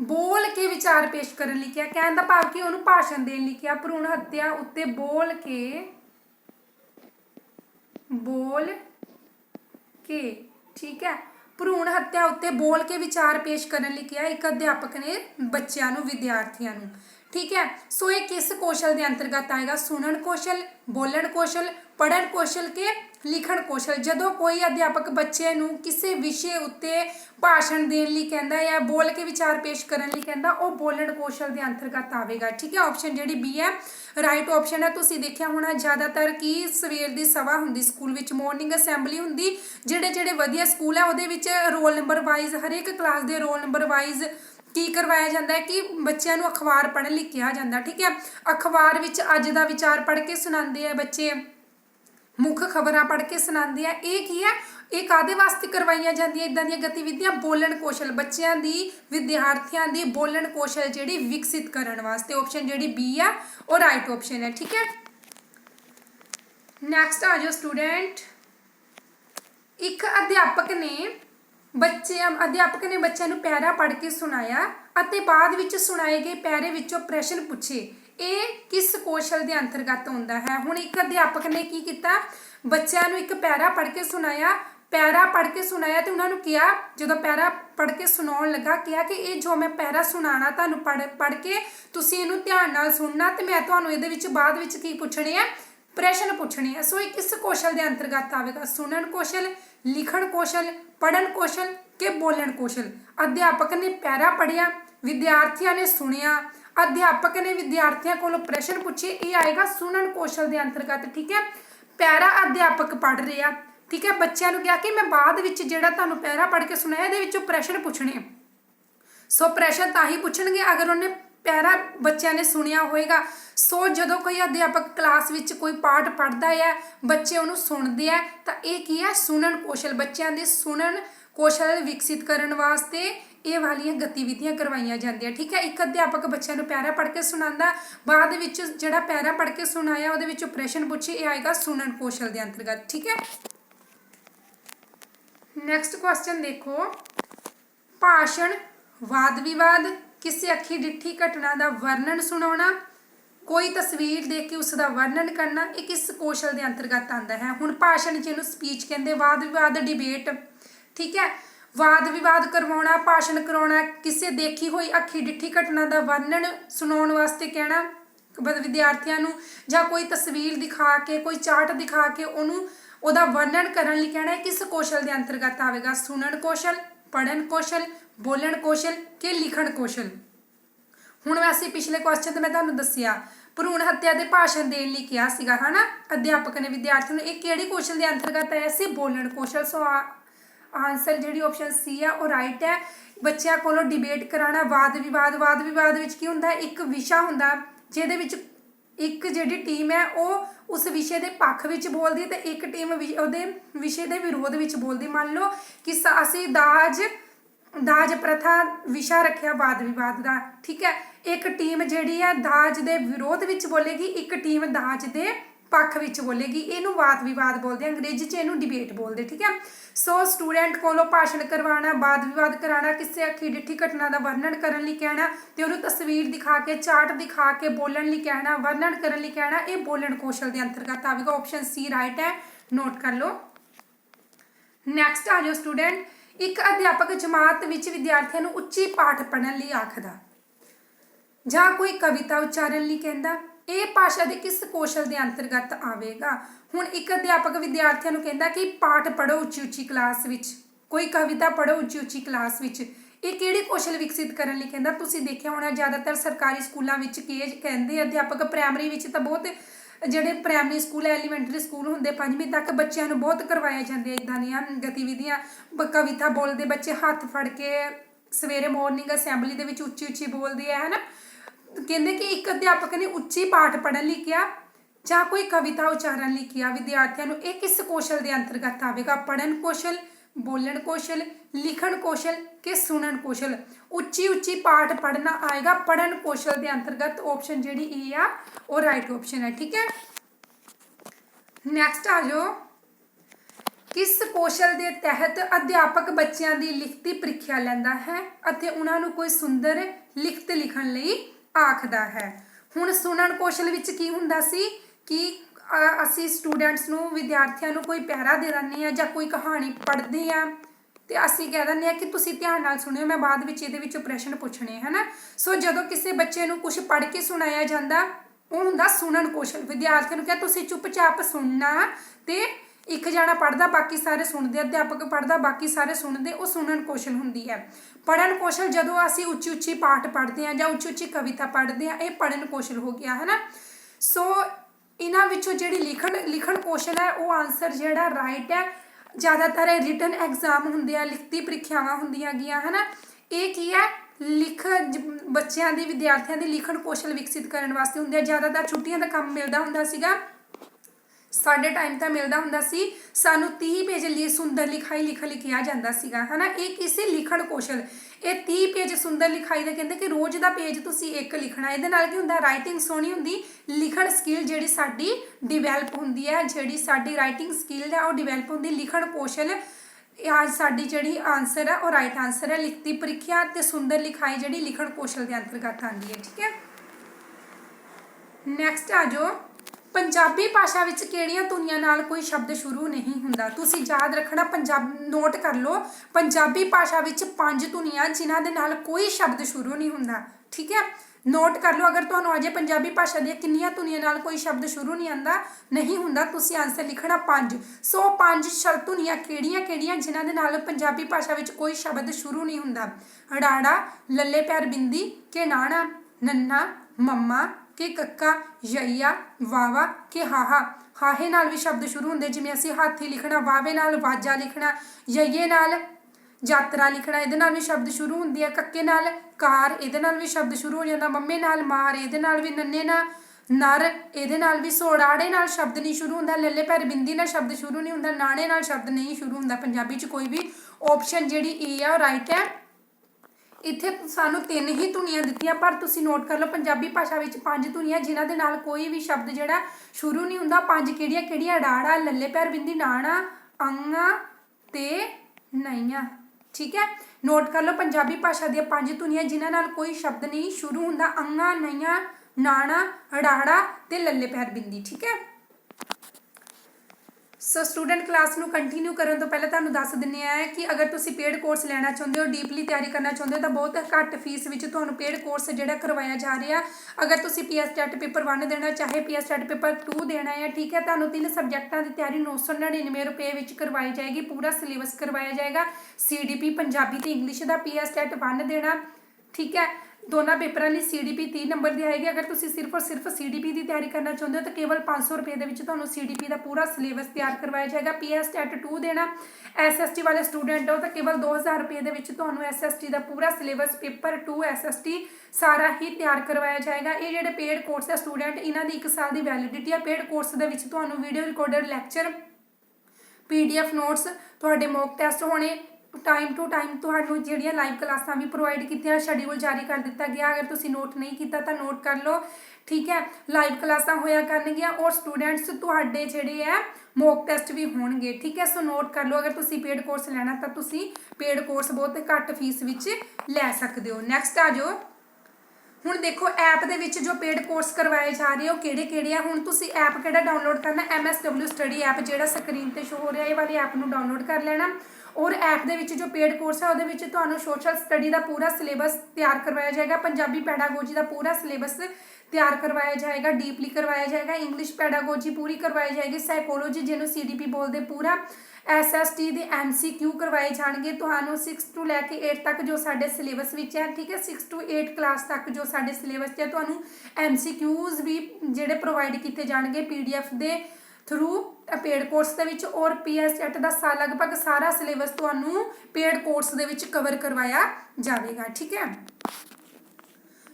ਬੋਲ ਕੇ ਵਿਚਾਰ ਪੇਸ਼ ਕਰਨ ਲਈ ਕਿਹਾ। ਕਹਿਣ ਦਾ ਭਾਵ ਕਿ ਉਹਨੂੰ ਭਾਸ਼ਣ ਦੇਣ ਲਈ ਕਿਹਾ। ਭਰੂਣ ਹੱਤਿਆ ਉੱਤੇ ਬੋਲ ਕੇ ਬੋਲ ਕੇ, ਠੀਕ ਹੈ? ਭਰੂਣ ਹੱਤਿਆ ਉੱਤੇ ਬੋਲ ਕੇ ਵਿਚਾਰ ਪੇਸ਼ ਕਰਨ ਲਈ ਕਿਹਾ। ਇੱਕ ਅਧਿਆਪਕ ਨੇ ਬੱਚਿਆਂ ਨੂੰ, ਵਿਦਿਆਰਥੀਆਂ ਨੂੰ, ਠੀਕ ਹੈ? ਸੋ ਇਹ ਕਿਸ ਕੌਸ਼ਲ ਦੇ ਅੰਤਰਗਤ ਆਏਗਾ? ਸੁਣਨ ਕੌਸ਼ਲ, ਬੋਲਣ ਕੌਸ਼ਲ ਪੜਨ ਕੌਸ਼ਲ ਕੇ ਲਿਖਣ ਕੌਸ਼ਲ। ਜਦੋਂ ਕੋਈ ਅਧਿਆਪਕ ਬੱਚੇ ਨੂੰ ਕਿਸੇ ਵਿਸ਼ੇ ਉੱਤੇ ਭਾਸ਼ਣ ਦੇਣ ਲਈ ਕਹਿੰਦਾ ਜਾਂ ਬੋਲ ਕੇ ਵਿਚਾਰ ਪੇਸ਼ ਕਰਨ ਲਈ ਕਹਿੰਦਾ, ਉਹ ਬੋਲਣ ਕੌਸ਼ਲ ਦੇ ਅੰਤਰਗਤ ਆਵੇਗਾ। ਠੀਕ ਹੈ ਆਪਸ਼ਨ ਜਿਹੜੀ ਬੀ ਹੈ ਰਾਈਟ ਆਪਸ਼ਨ ਹੈ। ਤੁਸੀਂ ਦੇਖਿਆ ਹੋਣਾ ਜ਼ਿਆਦਾਤਰ ਕੀ ਸਵੇਰ ਦੀ ਸਭਾ ਹੁੰਦੀ ਸਕੂਲ ਵਿੱਚ ਮਾਰਨਿੰਗ ਅਸੈਂਬਲੀ ਹੁੰਦੀ। ਜਿਹੜੇ ਜਿਹੜੇ ਵਧੀਆ ਸਕੂਲ ਹੈ, ਉਹਦੇ ਵਿੱਚ ਰੋਲ ਨੰਬਰ ਵਾਈਜ਼ ਹਰੇਕ ਕਲਾਸ ਦੇ ਰੋਲ ਨੰਬਰ ਵਾਈਜ਼ ਕੀ ਕਰਵਾਇਆ ਜਾਂਦਾ ਹੈ ਕਿ ਬੱਚਿਆਂ ਨੂੰ ਅਖਬਾਰ ਪੜ੍ਹਨ ਲਈ ਕਿਹਾ ਜਾਂਦਾ। ਠੀਕ ਹੈ, ਅਖਬਾਰ ਵਿੱਚ ਅੱਜ ਦਾ ਵਿਚਾਰ ਪੜ੍ਹ ਕੇ ਸੁਣਾਉਂਦੇ ਆ ਬੱਚੇ। ਮੁੱਖ ਖਬਰਾਂ ਪੜ੍ਹ ਕੇ ਸੁਣਾਉਂਦੇ ਆ। ਇਹ ਕੀ ਹੈ ਇਹ ਕਾਦੇ ਵਾਸਤੇ ਕਰਵਾਈਆਂ ਜਾਂਦੀਆਂ? ਇਦਾਂ ਦੀਆਂ ਗਤੀਵਿਧੀਆਂ ਬੋਲਣ ਕੌਸ਼ਲ ਬੱਚਿਆਂ ਦੀ, ਵਿਦਿਆਰਥੀਆਂ ਦੀ ਬੋਲਣ ਕੌਸ਼ਲ ਜਿਹੜੀ ਵਿਕਸਿਤ ਕਰਨ ਵਾਸਤੇ ਆਪਸ਼ਨ ਜਿਹੜੀ ਬੀ ਆ, ਉਹ ਰਾਈਟ ਆਪਸ਼ਨ ਹੈ। ਠੀਕ ਹੈ? ਨੈਕਸਟ ਆ ਜਾਓ ਸਟੂਡੈਂਟ ਇੱਕ ਅਧਿਆਪਕ ਨੇ ਬੱਚੇ ਅਧਿਆਪਕ ਨੇ ਬੱਚਿਆਂ ਨੂੰ ਪੈਰਾ ਪੜ੍ਹ ਕੇ ਸੁਣਾਇਆ। ਅਤੇ ਬਾਅਦ ਵਿੱਚ ਸੁਣਾਏ ਗਏ ਪੈਰੇ ਵਿੱਚੋਂ ਪ੍ਰਸ਼ਨ ਪੁੱਛੇ, ਇਹ ਕਿਸ ਕੌਸ਼ਲ ਦੇ ਅੰਤਰਗਤ ਆਉਂਦਾ ਹੈ? ਹੁਣ ਇੱਕ ਅਧਿਆਪਕ ਨੇ ਕੀ ਕੀਤਾ? ਬੱਚਿਆਂ ਨੂੰ ਇੱਕ ਪੈਰਾ ਪੜ੍ਹ ਕੇ ਸੁਣਾਇਆ, ਪੈਰਾ ਪੜ੍ਹ ਕੇ ਸੁਣਾਇਆ ਤੇ ਉਹਨਾਂ ਨੂੰ ਕਿਹਾ, ਜਦੋਂ ਪੈਰਾ ਪੜ੍ਹ ਕੇ ਸੁਣਾਉਣ ਲੱਗਾ, ਕਿਹਾ ਕਿ ਇਹ ਜੋ ਮੈਂ ਪੈਰਾ ਸੁਣਾਣਾ ਤੁਹਾਨੂੰ ਪੜ੍ਹ ਪੜ੍ਹ ਕੇ ਤੁਸੀਂ ਇਹਨੂੰ ਧਿਆਨ ਨਾਲ ਸੁਣਨਾ ਤੇ ਮੈਂ ਤੁਹਾਨੂੰ ਇਹਦੇ ਵਿੱਚ ਬਾਅਦ ਵਿੱਚ ਕੀ ਪੁੱਛਣੇ ਆ? ਪ੍ਰਸ਼ਨ ਪੁੱਛਣੇ ਆ। ਸੋ ਇਹ ਕਿਸ ਕੌਸ਼ਲ ਦੇ ਅੰਤਰਗਤ ਆਵੇਗਾ? ਸੁਣਨ ਕੌਸ਼ਲ, ਲਿਖਣ ਕੌਸ਼ਲ ਪੜਨ ਕੌਸ਼ਲ ਕਿ ਬੋਲਣ ਕੌਸ਼ਲ? ਅਧਿਆਪਕ ਨੇ ਪੈਰਾ ਪੜਿਆ ਵਿਦਿਆਰਥੀਆਂ ਨੇ ਸੁਣਿਆ, ਅਧਿਆਪਕ ਨੇ ਵਿਦਿਆਰਥੀਆਂ ਕੋਲੋਂ ਪ੍ਰਸ਼ਨ ਪੁੱਛੇ, ਇਹ ਆਏਗਾ ਸੁਣਨ ਕੌਸ਼ਲ ਦੇ ਅੰਤਰਗਤ, ਠੀਕ ਹੈ? ਪੈਰਾ ਅਧਿਆਪਕ ਪੜ੍ਹ ਰਿਹਾ, ਠੀਕ ਹੈ? ਬੱਚਿਆਂ ਨੂੰ ਕਿਹਾ ਕਿ ਮੈਂ ਬਾਅਦ ਵਿੱਚ ਜਿਹੜਾ ਤੁਹਾਨੂੰ ਪੈਰਾ ਪੜ੍ਹ ਕੇ ਸੁਣਾਇਆ, ਇਹਦੇ ਵਿੱਚੋਂ ਪ੍ਰਸ਼ਨ ਪੁੱਛਣੇ ਸੋ ਪ੍ਰਸ਼ਨ ਤਾਂ ਹੀ ਪੁੱਛਣਗੇ, ਅਗਰ ਉਹਨੇ ਪੈਰਾ ਬੱਚਿਆਂ ਨੇ ਸੁਣਿਆ ਹੋਏਗਾ। ਸੋ ਜਦੋਂ ਕੋਈ ਅਧਿਆਪਕ ਕਲਾਸ ਵਿੱਚ ਕੋਈ ਪਾਠ ਪੜ੍ਹਦਾ ਹੈ, ਬੱਚੇ ਉਹਨੂੰ ਸੁਣਦੇ ਆ, ਤਾਂ ਇਹ ਕੀ ਹੈ? ਸੁਣਨ ਕੌਸ਼ਲ, ਬੱਚਿਆਂ ਦੇ ਸੁਣਨ ਕੌਸ਼ਲ ਵਿਕਸਿਤ ਕਰਨ ਵਾਸਤੇ ਇਹ ਵਾਲੀਆਂ ਗਤੀਵਿਧੀਆਂ ਕਰਵਾਈਆਂ ਜਾਂਦੀਆਂ। ਠੀਕ ਹੈ, ਇੱਕ ਅਧਿਆਪਕ ਬੱਚਿਆਂ ਨੂੰ ਪੈਰਾ ਪੜ੍ਹ ਕੇ ਸੁਣਾਉਂਦਾ, ਬਾਅਦ ਵਿੱਚ ਜਿਹੜਾ ਪੈਰਾ ਪੜ੍ਹ ਕੇ ਸੁਣਾਇਆ, ਉਹਦੇ ਵਿੱਚ ਪ੍ਰਸ਼ਨ ਪੁੱਛੇ, ਇਹ ਆਏਗਾ ਸੁਣਨ ਕੌਸ਼ਲ ਦੇ ਅੰਤਰਗਤ। ਠੀਕ ਹੈ? ਨੈਕਸਟ ਕੁਐਸਚਨ ਦੇਖੋ। ਭਾਸ਼ਣ, ਵਾਦ ਵਿਵਾਦ, ਕਿਸੇ ਅੱਖੀ ਡਿੱਠੀ ਘਟਨਾ ਦਾ ਵਰਣਨ ਸੁਣਾਉਣਾ, ਕੋਈ ਤਸਵੀਰ ਦੇਖ ਕੇ ਉਸ ਦਾ ਵਰਣਨ ਕਰਨਾ, ਇਹ ਕਿਸ ਕੌਸ਼ਲ ਦੇ ਅੰਤਰਗਤ ਆਉਂਦਾ ਹੈ? ਹੁਣ ਭਾਸ਼ਣ ਜਿਹਨੂੰ ਸਪੀਚ ਕਹਿੰਦੇ, ਵਾਦ ਵਿਵਾਦ ਡਿਬੇਟ ਠੀਕ ਹੈ? ਵਾਦ ਵਿਵਾਦ ਕਰਵਾਉਣਾ, ਭਾਸ਼ਣ ਕਰਾਉਣਾ, ਕਿਸੇ ਦੇਖੀ ਹੋਈ ਅੱਖੀ ਡਿੱਠੀ ਘਟਨਾ ਦਾ ਵਰਣਨ ਸੁਣਾਉਣ ਵਾਸਤੇ ਕਹਿਣਾ ਵਿਦਿਆਰਥੀਆਂ ਨੂੰ ਜਾਂ ਕੋਈ ਤਸਵੀਰ ਦਿਖਾ ਕੇ, ਕੋਈ ਚਾਰਟ ਦਿਖਾ ਕੇ ਉਹਨੂੰ ਉਹਦਾ ਵਰਣਨ ਕਰਨ ਲਈ ਕਹਿਣਾ ਇਹ ਕਿਸ ਕੌਸ਼ਲ ਦੇ ਅੰਤਰਗਤ ਆਵੇਗਾ? ਸੁਣਨ ਕੌਸ਼ਲ ਪੜਨ ਕੌਸ਼ਲ, ਬੋਲਣ ਕੌਸ਼ਲ ਕਿ ਲਿਖਣ ਕੌਸ਼ਲ? ਹੁਣ ਵੈਸੇ ਪਿਛਲੇ ਕੁਐਸਚਨ ਤੇ ਮੈਂ ਤੁਹਾਨੂੰ ਦੱਸਿਆ, ਭਰੂਣ ਹੱਤਿਆ ਦੇ ਭਾਸ਼ਣ ਦੇਣ ਲਈ ਕਿਹਾ ਸੀਗਾ, ਹਨਾ? ਅਧਿਆਪਕ ਨੇ ਵਿਦਿਆਰਥੀ ਨੂੰ ਇਹ ਕਿਹੜੀ ਕੌਸ਼ਲ ਦੇ ਅੰਤਰਗਤ ਆਇਆ ਸੀ? ਬੋਲਣ ਕੌਸ਼ਲ ਸੋ ਆਨਸਰ ਜਿਹੜੀ ਆਪਸ਼ਨ ਸੀ ਆ, ਉਹ ਰਾਈਟ ਹੈ। ਬੱਚਿਆਂ ਕੋਲੋਂ ਡਿਬੇਟ ਕਰਾਉਣਾ, ਵਾਦ ਵਿਵਾਦ ਵਾਦ ਵਿਵਾਦ ਵਿੱਚ ਕੀ ਹੁੰਦਾ? ਇੱਕ ਵਿਸ਼ਾ ਹੁੰਦਾ, ਜਿਹਦੇ ਵਿੱਚ ਇੱਕ ਜਿਹੜੀ ਟੀਮ ਹੈ, ਉਹ ਉਸ ਵਿਸ਼ੇ ਦੇ ਪੱਖ ਵਿੱਚ ਬੋਲਦੀ ਹੈ ਤੇ ਇੱਕ ਟੀਮ ਉਹਦੇ ਵਿਸ਼ੇ ਦੇ ਵਿਰੋਧ ਵਿੱਚ ਬੋਲਦੀ। ਮੰਨ ਲਓ ਕਿ ਅਸੀਂ ਦਾਜ ਦਾਜ ਪ੍ਰਥਾ ਵਿਸ਼ਾ ਰੱਖਿਆ ਵਾਦ ਵਿਵਾਦ ਦਾ, ਠੀਕ ਹੈ? ਇੱਕ ਟੀਮ ਜਿਹੜੀ ਹੈ, ਦਾਜ ਦੇ ਵਿਰੋਧ ਵਿੱਚ ਬੋਲੇਗੀ, ਇੱਕ ਟੀਮ ਦਾਜ ਦੇ ਪੱਖ ਵਿੱਚ ਬੋਲੇਗੀ, ਇਹਨੂੰ ਵਾਦ ਵਿਵਾਦ ਬੋਲਦੇ ਆ, ਅੰਗਰੇਜ਼ੀ 'ਚ ਇਹਨੂੰ ਡਿਬੇਟ ਬੋਲਦੇ, ਠੀਕ ਹੈ? ਸੋ ਸਟੂਡੈਂਟ ਕੋਲੋਂ ਭਾਸ਼ਣ ਕਰਵਾਉਣਾ, ਵਾਦ ਵਿਵਾਦ ਕਰਾਉਣਾ, ਕਿਸੇ ਅੱਖੀ ਡਿੱਠੀ ਘਟਨਾ ਦਾ ਵਰਣਨ ਕਰਨ ਲਈ ਕਹਿਣਾ, ਤੇ ਉਹਨੂੰ ਤਸਵੀਰ ਦਿਖਾ ਕੇ, ਚਾਰਟ ਦਿਖਾ ਕੇ ਬੋਲਣ ਲਈ ਕਹਿਣਾ, ਵਰਣਨ ਕਰਨ ਲਈ ਕਹਿਣਾ, ਇਹ ਬੋਲਣ ਕੌਸ਼ਲ ਦੇ ਅੰਤਰਗਤ ਆਵੇਗਾ। ਆਪਸ਼ਨ ਸੀ ਰਾਈਟ ਹੈ ਨੋਟ ਕਰ ਲਓ। ਨੈਕਸਟ ਆ ਜਾਓ ਸਟੂਡੈਂਟ ਇੱਕ ਅਧਿਆਪਕ ਜਮਾਤ ਵਿੱਚ ਵਿਦਿਆਰਥੀਆਂ ਨੂੰ ਉੱਚੀ ਪਾਠ ਪੜ੍ਹਨ ਲਈ ਆਖਦਾ, ਜਾਂ ਕੋਈ ਕਵਿਤਾ ਉਚਾਰਨ ਲਈ ਕਹਿੰਦਾ ਇਹ ਭਾਸ਼ਾ ਦੇ ਕਿਸ ਕੌਸ਼ਲ ਦੇ ਅੰਤਰਗਤ ਆਵੇਗਾ? ਹੁਣ ਇੱਕ ਅਧਿਆਪਕ ਵਿਦਿਆਰਥੀਆਂ ਨੂੰ ਕਹਿੰਦਾ ਕਿ ਪਾਠ ਪੜ੍ਹੋ ਉੱਚੀ ਉੱਚੀ ਕਲਾਸ ਵਿੱਚ, ਕੋਈ ਕਵਿਤਾ ਪੜ੍ਹੋ ਉੱਚੀ ਉੱਚੀ ਕਲਾਸ ਵਿੱਚ। ਇਹ ਕਿਹੜੇ ਕੌਸ਼ਲ ਵਿਕਸਿਤ ਕਰਨ ਲਈ ਕਹਿੰਦਾ? ਤੁਸੀਂ ਦੇਖਿਆ ਹੋਣਾ ਜ਼ਿਆਦਾਤਰ ਸਰਕਾਰੀ ਸਕੂਲਾਂ ਵਿੱਚ ਕੀ ਕਹਿੰਦੇ ਅਧਿਆਪਕ ਪ੍ਰਾਇਮਰੀ ਵਿੱਚ ਤਾਂ ਬਹੁਤ, ਜਿਹੜੇ ਪ੍ਰਾਇਮਰੀ ਸਕੂਲ ਐਲੀਮੈਂਟਰੀ ਸਕੂਲ ਹੁੰਦੇ, ਪੰਜਵੀਂ ਤੱਕ ਬੱਚਿਆਂ ਨੂੰ ਬਹੁਤ ਕਰਵਾਏ ਜਾਂਦੇ ਇਦਾਂ ਦੀਆਂ ਗਤੀਵਿਧੀਆਂ। ਬ- ਕਵਿਤਾ ਬੋਲਦੇ ਬੱਚੇ ਹੱਥ ਫੜ ਕੇ ਸਵੇਰੇ ਮਾਰਨਿੰਗ ਅਸੈਂਬਲੀ ਦੇ ਵਿੱਚ ਉੱਚੀ ਉੱਚੀ ਬੋਲਦੇ ਆ, ਹਨਾ? ਕਹਿੰਦੇ ਕਿ ਇੱਕ ਅਧਿਆਪਕ ਨੇ ਉੱਚੀ ਪਾਠ ਪੜ੍ਹਨ ਲਈ ਕਿਹਾ ਜਾਂ ਕੋਈ ਕਵਿਤਾ ਉਚਾਰਨ ਲਈ ਕਿਹਾ ਵਿਦਿਆਰਥੀਆਂ ਨੂੰ ਇਹ ਕਿਸ ਕੌਸ਼ਲ ਦੇ ਅੰਤਰਗਤ ਆਵੇਗਾ? ਪੜਨ ਕੌਸ਼ਲ, ਬੋਲਣ ਕੌਸ਼ਲ, ਲਿਖਣ ਕੌਸ਼ਲ ਕਿ ਸੁਣਨ ਕੌਸ਼ਲ? ਉੱਚੀ ਉੱਚੀ ਪਾਠ ਪੜ੍ਹਨਾ ਆਏਗਾ ਪੜਨ ਕੌਸ਼ਲ ਦੇ ਅੰਤਰਗਤ ਆਪਸ਼ਨ ਜਿਹੜੀ ਇਹ ਆ, ਉਹ ਰਾਈਟ ਆਪਸ਼ਨ ਹੈ, ਠੀਕ ਹੈ? ਨੈਕਸਟ ਆ ਜਾਓ। ਕਿਸ ਕੌਸ਼ਲ ਦੇ ਤਹਿਤ ਅਧਿਆਪਕ ਬੱਚਿਆਂ ਦੀ ਲਿਖਤੀ ਪ੍ਰੀਖਿਆ ਲੈਂਦਾ ਹੈ ਅਤੇ ਉਹਨਾਂ ਨੂੰ ਕੋਈ ਸੁੰਦਰ ਲਿਖਤ ਲਿਖਣ ਲਈ ਆਖਦਾ ਹੈ। ਹੁਣ ਸੁਣਨ ਕੌਸ਼ਲ ਵਿੱਚ ਕੀ ਹੁੰਦਾ ਸੀ ਕਿ ਅਸੀਂ ਸਟੂਡੈਂਟਸ ਨੂੰ, ਵਿਦਿਆਰਥੀਆਂ ਨੂੰ ਕੋਈ ਪੈਰਾ ਦੇ ਦਿੰਦੇ ਆ ਜਾਂ ਕੋਈ ਕਹਾਣੀ ਪੜ੍ਹਦੇ ਆ ਤੇ ਅਸੀਂ ਕਹਿ ਦਿੰਦੇ ਆ ਕਿ ਤੁਸੀਂ ਧਿਆਨ ਨਾਲ ਸੁਣਿਓ, ਮੈਂ ਬਾਅਦ ਵਿੱਚ ਇਹਦੇ ਵਿੱਚੋਂ ਪ੍ਰਸ਼ਨ ਪੁੱਛਣੇ ਹਨਾ? ਸੋ ਜਦੋਂ ਕਿਸੇ ਬੱਚੇ ਨੂੰ ਕੁਝ ਪੜ੍ਹ ਕੇ ਸੁਣਾਇਆ ਜਾਂਦਾ, ਉਹ ਹੁੰਦਾ ਸੁਣਨ ਕੌਸ਼ਲ। ਵਿਦਿਆਰਥੀਆਂ ਨੂੰ ਕਿਹਾ, ਤੁਸੀਂ ਚੁੱਪਚਾਪ ਸੁਣਨਾ ਤੇ ਇੱਕ ਜਣਾ ਪੜਦਾ ਬਾਕੀ ਸਾਰੇ ਸੁਣਦੇ, ਅਧਿਆਪਕ ਪੜਦਾ ਬਾਕੀ ਸਾਰੇ ਸੁਣਦੇ, ਉਹ ਸੁਣਨ ਕੌਸ਼ਲ ਹੁੰਦੀ ਹੈ। ਪੜਨ ਕੌਸ਼ਲ ਜਦੋਂ ਅਸੀਂ ਉੱਚੀ ਉੱਚੀ ਪਾਠ ਪੜ੍ਹਦੇ ਆ ਜਾਂ ਉੱਚੀ ਉੱਚੀ ਕਵਿਤਾ ਪੜ੍ਹਦੇ ਆ ਇਹ ਪੜਨ ਕੌਸ਼ਲ ਹੋ ਗਿਆ ਹੈ ਨਾ ਸੋ ਇਹਨਾਂ ਵਿੱਚੋਂ ਜਿਹੜੀ ਲਿਖਣ ਲਿਖਣ ਕੌਸ਼ਲ ਹੈ, ਉਹ ਆਨਸਰ ਜਿਹੜਾ ਰਾਈਟ ਹੈ, ਜ਼ਿਆਦਾਤਰ ਰਿਟਨ ਐਗਜ਼ਾਮ ਹੁੰਦੇ ਆ ਲਿਖਤੀ ਪ੍ਰੀਖਿਆਵਾਂ ਹੁੰਦੀਆਂ ਗੀਆਂ ਨਾ ਇਹ ਕੀ ਹੈ? ਲਿਖ, ਜ- ਬੱਚਿਆਂ ਦੀ, ਵਿਦਿਆਰਥੀਆਂ ਦੀ ਲਿਖਣ ਕੌਸ਼ਲ ਵਿਕਸਿਤ ਕਰਨ ਵਾਸਤੇ ਹੁੰਦੇ ਆ। ਜ਼ਿਆਦਾਤਰ ਛੁੱਟੀਆਂ ਦਾ ਕੰਮ ਮਿਲਦਾ ਹੁੰਦਾ ਸੀਗਾ। ਸਾਡੇ ਟਾਈਮ ਤਾਂ ਮਿਲਦਾ ਹੁੰਦਾ ਸੀ, ਸਾਨੂੰ 30 ਪੇਜ ਲਈ ਸੁੰਦਰ ਲਿਖਾਈ ਲਿਖਣ ਲਈ ਕਿਹਾ ਜਾਂਦਾ ਸੀਗਾ, ਹਨਾ? ਇਹ ਕਿਸੇ ਲਿਖਣ ਕੌਸ਼ਲ। ਇਹ 30 ਪੇਜ ਸੁੰਦਰ ਲਿਖਾਈ ਦਾ ਕਹਿੰਦੇ ਕਿ ਰੋਜ਼ ਦਾ ਪੇਜ ਤੁਸੀਂ ਇੱਕ ਲਿਖਣਾ। ਇਹਦੇ ਨਾਲ ਕੀ ਹੁੰਦਾ? ਰਾਈਟਿੰਗ ਸੋਹਣੀ ਹੁੰਦੀ। ਲਿਖਣ ਸਕਿੱਲ ਜਿਹੜੀ ਸਾਡੀ ਡਿਵੈਲਪ ਹੁੰਦੀ ਹੈ, ਜਿਹੜੀ ਸਾਡੀ ਰਾਈਟਿੰਗ ਸਕਿੱਲ ਹੈ, ਉਹ ਡਿਵੈਲਪ ਹੁੰਦੀ। ਲਿਖਣ ਕੌਸ਼ਲ, ਇਹ ਅੱਜ ਸਾਡੀ ਜਿਹੜੀ ਆਨਸਰ ਹੈ, ਉਹ ਰਾਈਟ ਆਨਸਰ ਹੈ। ਲਿਖਤੀ ਪ੍ਰੀਖਿਆ ਤੇ ਸੁੰਦਰ ਲਿਖਾਈ ਜਿਹੜੀ ਲਿਖਣ ਕੌਸ਼ਲ ਦੇ ਅੰਤਰਗਤ ਆਉਂਦੀ ਹੈ, ਠੀਕ ਹੈ? ਨੈਕਸਟ ਆ ਜਾਓ। ਪੰਜਾਬੀ ਭਾਸ਼ਾ ਵਿੱਚ ਕਿਹੜੀਆਂ ਧੁਨੀਆਂ ਨਾਲ ਕੋਈ ਸ਼ਬਦ ਸ਼ੁਰੂ ਨਹੀਂ ਹੁੰਦਾ? ਤੁਸੀਂ ਯਾਦ ਰੱਖਣਾ ਪੰਜਾਬ ਨੋਟ ਕਰ ਲਓ, ਪੰਜਾਬੀ ਭਾਸ਼ਾ ਵਿੱਚ ਪੰਜ ਧੁਨੀਆਂ ਜਿਨ੍ਹਾਂ ਦੇ ਨਾਲ ਕੋਈ ਸ਼ਬਦ ਸ਼ੁਰੂ ਨਹੀਂ ਹੁੰਦਾ। ਠੀਕ ਹੈ? ਨੋਟ ਕਰ ਲਓ, ਅਗਰ ਤੁਹਾਨੂੰ ਅਜੇ ਪੰਜਾਬੀ ਭਾਸ਼ਾ ਦੀਆਂ ਕਿੰਨੀਆਂ ਧੁਨੀਆਂ ਨਾਲ ਕੋਈ ਸ਼ਬਦ ਸ਼ੁਰੂ ਨਹੀਂ ਆਂਦਾ, ਨਹੀਂ ਹੁੰਦਾ, ਤੁਸੀਂ ਆਨਸਰ ਲਿਖਣਾ ਪੰਜ। ਸੋ ਪੰਜ ਸ਼ਬਦ ਧੁਨੀਆਂ ਕਿਹੜੀਆਂ ਕਿਹੜੀਆਂ ਜਿਨ੍ਹਾਂ ਦੇ ਨਾਲ ਪੰਜਾਬੀ ਭਾਸ਼ਾ ਵਿੱਚ ਕੋਈ ਸ਼ਬਦ ਸ਼ੁਰੂ ਨਹੀਂ ਹੁੰਦਾ? ਹੜਾੜਾ ਲੱਲੇ ਪੈਰ ਬਿੰਦੀ ਕਿ ਨਾਣਾ ਨੰਨਾ, ਮੰਮਾ ਕਿ ਕੱਕਾ, ਯਈਆ ਵਾਵਾ ਕਿ ਹਾਹਾ। ਹਾਹੇ ਨਾਲ ਵੀ ਸ਼ਬਦ ਸ਼ੁਰੂ ਹੁੰਦੇ, ਜਿਵੇਂ ਅਸੀਂ ਹਾਥੀ ਲਿਖਣਾ ਵਾਵੇ ਨਾਲ ਵਾਜਾ ਲਿਖਣਾ, ਯਈਏ ਨਾਲ ਯਾਤਰਾ ਲਿਖਣਾ, ਇਹਦੇ ਨਾਲ ਵੀ ਸ਼ਬਦ ਸ਼ੁਰੂ ਹੁੰਦੀ ਹੈ ਕੱਕੇ ਨਾਲ ਕਾਰ, ਇਹਦੇ ਨਾਲ ਵੀ ਸ਼ਬਦ ਸ਼ੁਰੂ ਹੋ ਜਾਂਦਾ। ਮੰਮੇ ਨਾਲ ਮਾਰ, ਇਹਦੇ ਨਾਲ ਵੀ ਨੰਨੇ ਨਾਲ ਨਰ, ਇਹਦੇ ਨਾਲ ਵੀ ਸੋੜਾੜੇ ਨਾਲ ਸ਼ਬਦ ਨਹੀਂ ਸ਼ੁਰੂ ਹੁੰਦਾ। ਲੱਲੇ ਪੈਰ ਬਿੰਦੀ ਨਾਲ ਸ਼ਬਦ ਸ਼ੁਰੂ ਨਹੀਂ ਹੁੰਦਾ, ਨਾਣੇ ਨਾਲ ਸ਼ਬਦ ਨਹੀਂ ਸ਼ੁਰੂ ਹੁੰਦਾ। ਪੰਜਾਬੀ 'ਚ ਕੋਈ ਵੀ ਆਪਸ਼ਨ ਜਿਹੜੀ ਏ ਆ, ਉਹ ਰਾਈਟ ਹੈ। ਇੱਥੇ ਸਾਨੂੰ ਤਿੰਨ ਹੀ ਧੁਨੀਆਂ ਦਿੱਤੀਆਂ, ਪਰ ਤੁਸੀਂ ਨੋਟ ਕਰ ਲਓ ਪੰਜਾਬੀ ਭਾਸ਼ਾ ਵਿੱਚ ਪੰਜ ਧੁਨੀਆਂ, ਜਿਨ੍ਹਾਂ ਦੇ ਨਾਲ ਕੋਈ ਵੀ ਸ਼ਬਦ ਜਿਹੜਾ ਸ਼ੁਰੂ ਨਹੀਂ ਹੁੰਦਾ, ਪੰਜ ਕਿਹੜੀਆਂ ਕਿਹੜੀਆਂ? ਡਾੜਾ ਲੱਲੇ ਪੈਰ ਬਿੰਦੀ, ਨਾਣਾ, ਅੰਗਾ ਤੇ ਨਈਆਂ। ਠੀਕ ਹੈ? ਨੋਟ ਕਰ ਲਓ ਪੰਜਾਬੀ ਭਾਸ਼ਾ ਦੀਆਂ ਪੰਜ ਧੁਨੀਆਂ, ਜਿਨ੍ਹਾਂ ਨਾਲ ਕੋਈ ਸ਼ਬਦ ਨਹੀਂ ਸ਼ੁਰੂ ਹੁੰਦਾ, ਅੰਗਾ, ਨਈਆਂ, ਨਾਣਾ, ਅੜਾੜਾ ਤੇ ਲੱਲੇ ਪੈਰ ਬਿੰਦੀ। ਠੀਕ ਹੈ? ਸੋ ਸਟੂਡੈਂਟ ਕਲਾਸ ਨੂੰ ਕੰਟੀਨਿਊ ਕਰਨ ਤੋਂ ਪਹਿਲਾਂ ਤੁਹਾਨੂੰ ਦੱਸ ਦਿੰਨੇ ਆ ਕਿ ਅਗਰ ਤੁਸੀਂ ਪੇਡ ਕੋਰਸ ਲੈਣਾ ਚਾਹੁੰਦੇ ਹੋ ਡੀਪਲੀ ਤਿਆਰੀ ਕਰਨਾ ਚਾਹੁੰਦੇ ਹੋ, ਤਾਂ ਬਹੁਤ ਘੱਟ ਫੀਸ ਵਿੱਚ ਤੁਹਾਨੂੰ ਪੇਡ ਕੋਰਸ ਜਿਹੜਾ ਕਰਵਾਇਆ ਜਾ ਰਿਹਾ। ਅਗਰ ਤੁਸੀਂ ਪੀਐਸ ਟੈਟ ਪੇਪਰ 1 ਦੇਣਾ, ਚਾਹੇ ਪੀਐਸ ਟੈਟ ਪੇਪਰ 2 ਦੇਣਾ ਹੈ, ਠੀਕ ਹੈ, ਤੁਹਾਨੂੰ ਤਿੰਨ ਸਬਜੈਕਟਾਂ ਦੀ ਤਿਆਰੀ 999 ਰੁਪਏ ਵਿੱਚ ਕਰਵਾਈ ਜਾਏਗੀ, ਪੂਰਾ ਸਿਲੇਬਸ ਕਰਵਾਇਆ ਜਾਏਗਾ। ਸੀਡੀਪੀ ਪੰਜਾਬੀ ਤੇ ਇੰਗਲਿਸ਼ ਦਾ ਪੀਐਸ ਟੈਟ 1 ਦੇਣਾ, ਠੀਕ ਹੈ। ਦੋਨਾਂ ਪੇਪਰਾਂ ਲਈ ਸੀਡੀਪੀ 30 ਨੰਬਰ ਦੀ ਆਏਗੀ। ਅਗਰ ਤੁਸੀਂ ਸਿਰਫ ਔਰ ਸਿਰਫ ਸੀਡੀਪੀ ਦੀ ਤਿਆਰੀ ਕਰਨਾ ਚਾਹੁੰਦੇ ਹੋ, ਤਾਂ ਕੇਵਲ 500 ਰੁਪਏ ਦੇ ਵਿੱਚ ਤੁਹਾਨੂੰ ਸੀਡੀਪੀ ਦਾ ਪੂਰਾ ਸਿਲੇਬਸ ਤਿਆਰ ਕਰਵਾਇਆ ਜਾਏਗਾ। ਪੀਐਸ ਟੈਟ 2 ਦੇਣਾ ਐਸਐਸਟੀ ਵਾਲੇ ਸਟੂਡੈਂਟ ਹੋ ਤਾਂ ਕੇਵਲ 2000 ਰੁਪਏ ਦੇ ਵਿੱਚ ਤੁਹਾਨੂੰ ਐਸਐਸਟੀ ਦਾ ਪੂਰਾ ਸਿਲੇਬਸ, ਪੇਪਰ 2 ਐਸਐਸਟੀ ਸਾਰਾ ਹੀ ਤਿਆਰ ਕਰਵਾਇਆ ਜਾਏਗਾ। ਇਹ ਜਿਹੜੇ ਪੇਡ ਕੋਰਸ ਹੈ ਸਟੂਡੈਂਟ, ਇਹਨਾਂ ਦੀ 1 ਸਾਲ ਦੀ ਵੈਲਿਡਿਟੀ ਹੈ ਪੇਡ ਕੋਰਸ ਦੇ ਵਿੱਚ ਤੁਹਾਨੂੰ video recorded lecture PDF notes ਤੁਹਾਡੇ ਮੌਕ ਟੈਸਟ ਹੋਣੇ ਟਾਈਮ ਟੂ ਟਾਈਮ ਤੁਹਾਨੂੰ ਜਿਹੜੀਆਂ ਲਾਈਵ ਕਲਾਸਾਂ ਵੀ ਪ੍ਰੋਵਾਈਡ ਕੀਤੀਆਂ ਸ਼ੈਡਿਊਲ ਜਾਰੀ ਕਰ ਦਿੱਤਾ ਗਿਆ। ਅਗਰ ਤੁਸੀਂ ਨੋਟ ਨਹੀਂ ਕੀਤਾ ਤਾਂ ਨੋਟ ਕਰ ਲਓ, ਠੀਕ ਹੈ? ਲਾਈਵ ਕਲਾਸਾਂ ਹੋਇਆ ਕਰਨਗੀਆਂ ਔਰ ਸਟੂਡੈਂਟਸ ਤੁਹਾਡੇ ਜਿਹੜੇ ਹੈ ਮੌਕ ਟੈਸਟ ਵੀ ਹੋਣਗੇ, ਠੀਕ ਹੈ? ਸੋ ਨੋਟ ਕਰ ਲਓ, ਅਗਰ ਤੁਸੀਂ ਪੇਡ ਕੋਰਸ ਲੈਣਾ ਤਾਂ ਤੁਸੀਂ ਪੇਡ ਕੋਰਸ ਬਹੁਤ ਘੱਟ ਫੀਸ ਵਿੱਚ ਲੈ ਸਕਦੇ ਹੋ। ਨੈਕਸਟ ਆ ਜਾਓ। ਹੁਣ ਦੇਖੋ ਐਪ ਦੇ ਵਿੱਚ ਜੋ ਪੇਡ ਕੋਰਸ ਕਰਵਾਏ ਜਾ ਰਹੇ ਉਹ ਕਿਹੜੇ ਕਿਹੜੇ ਆ? ਹੁਣ ਤੁਸੀਂ ਐਪ ਕਿਹੜਾ ਡਾਊਨਲੋਡ ਕਰਨਾ? MSW ਸਟੱਡੀ ਐਪ ਜਿਹੜਾ ਸਕਰੀਨ ਤੇ ਸ਼ੋ ਹੋ ਰਿਹਾ, ਇਹ ਵਾਲੀ ਐਪ ਨੂੰ ਡਾਊਨਲੋਡ ਕਰ ਲੈਣਾ। ਔਰ ਐਪ ਦੇ ਵਿੱਚ ਜੋ ਪੇਡ ਕੋਰਸ ਹੈ ਉਹਦੇ ਵਿੱਚ ਤੁਹਾਨੂੰ ਸੋਸ਼ਲ ਸਟੱਡੀ ਦਾ ਪੂਰਾ ਸਿਲੇਬਸ ਤਿਆਰ ਕਰਵਾਇਆ ਜਾਏਗਾ, ਪੰਜਾਬੀ ਪੈਡਾਗੋਜੀ ਦਾ ਪੂਰਾ ਸਿਲੇਬਸ ਤਿਆਰ ਕਰਵਾਇਆ ਜਾਏਗਾ ਡੀਪਲੀ ਕਰਵਾਇਆ ਜਾਏਗਾ ਇੰਗਲਿਸ਼ ਪੈਡਾਗੋਜੀ ਪੂਰੀ ਕਰਵਾਈ ਜਾਏਗੀ ਸਾਈਕੋਲੋਜੀ ਜਿਹਨੂੰ ਸੀਡੀਪੀ ਬੋਲਦੇ ਪੂਰਾ ਐਸਐਸਟੀ ਦੇ ਐਮਸੀਕਿਊ ਕਰਵਾਏ ਜਾਣਗੇ, ਤੁਹਾਨੂੰ 6 ਤੋਂ ਲੈ ਕੇ 8 ਤੱਕ ਜੋ ਸਾਡੇ ਸਿਲੇਬਸ ਵਿੱਚ ਹੈ, ਠੀਕ ਹੈ 6 ਤੋਂ 8 ਕਲਾਸ ਤੱਕ ਜੋ ਸਾਡੇ ਸਿਲੇਬਸ 'ਚ ਹੈ, ਤੁਹਾਨੂੰ ਐਮਸੀਕਿਊਜ਼ ਵੀ ਜਿਹੜੇ ਪ੍ਰੋਵਾਈਡ ਕੀਤੇ ਜਾਣਗੇ ਪੀਡੀਐਫ ਦੇ ਥਰੂ ਪੇਡ ਕੋਰਸ ਦੇ ਵਿੱਚ ਔਰ ਪੀਐਸਐਟ ਦਾ ਸਾ, ਲਗਭਗ ਸਾਰਾ ਸਿਲੇਬਸ ਤੁਹਾਨੂੰ ਪੇਡ ਕੋਰਸ ਦੇ ਵਿੱਚ ਕਵਰ ਕਰਵਾਇਆ ਜਾਵੇਗਾ, ਠੀਕ ਹੈ?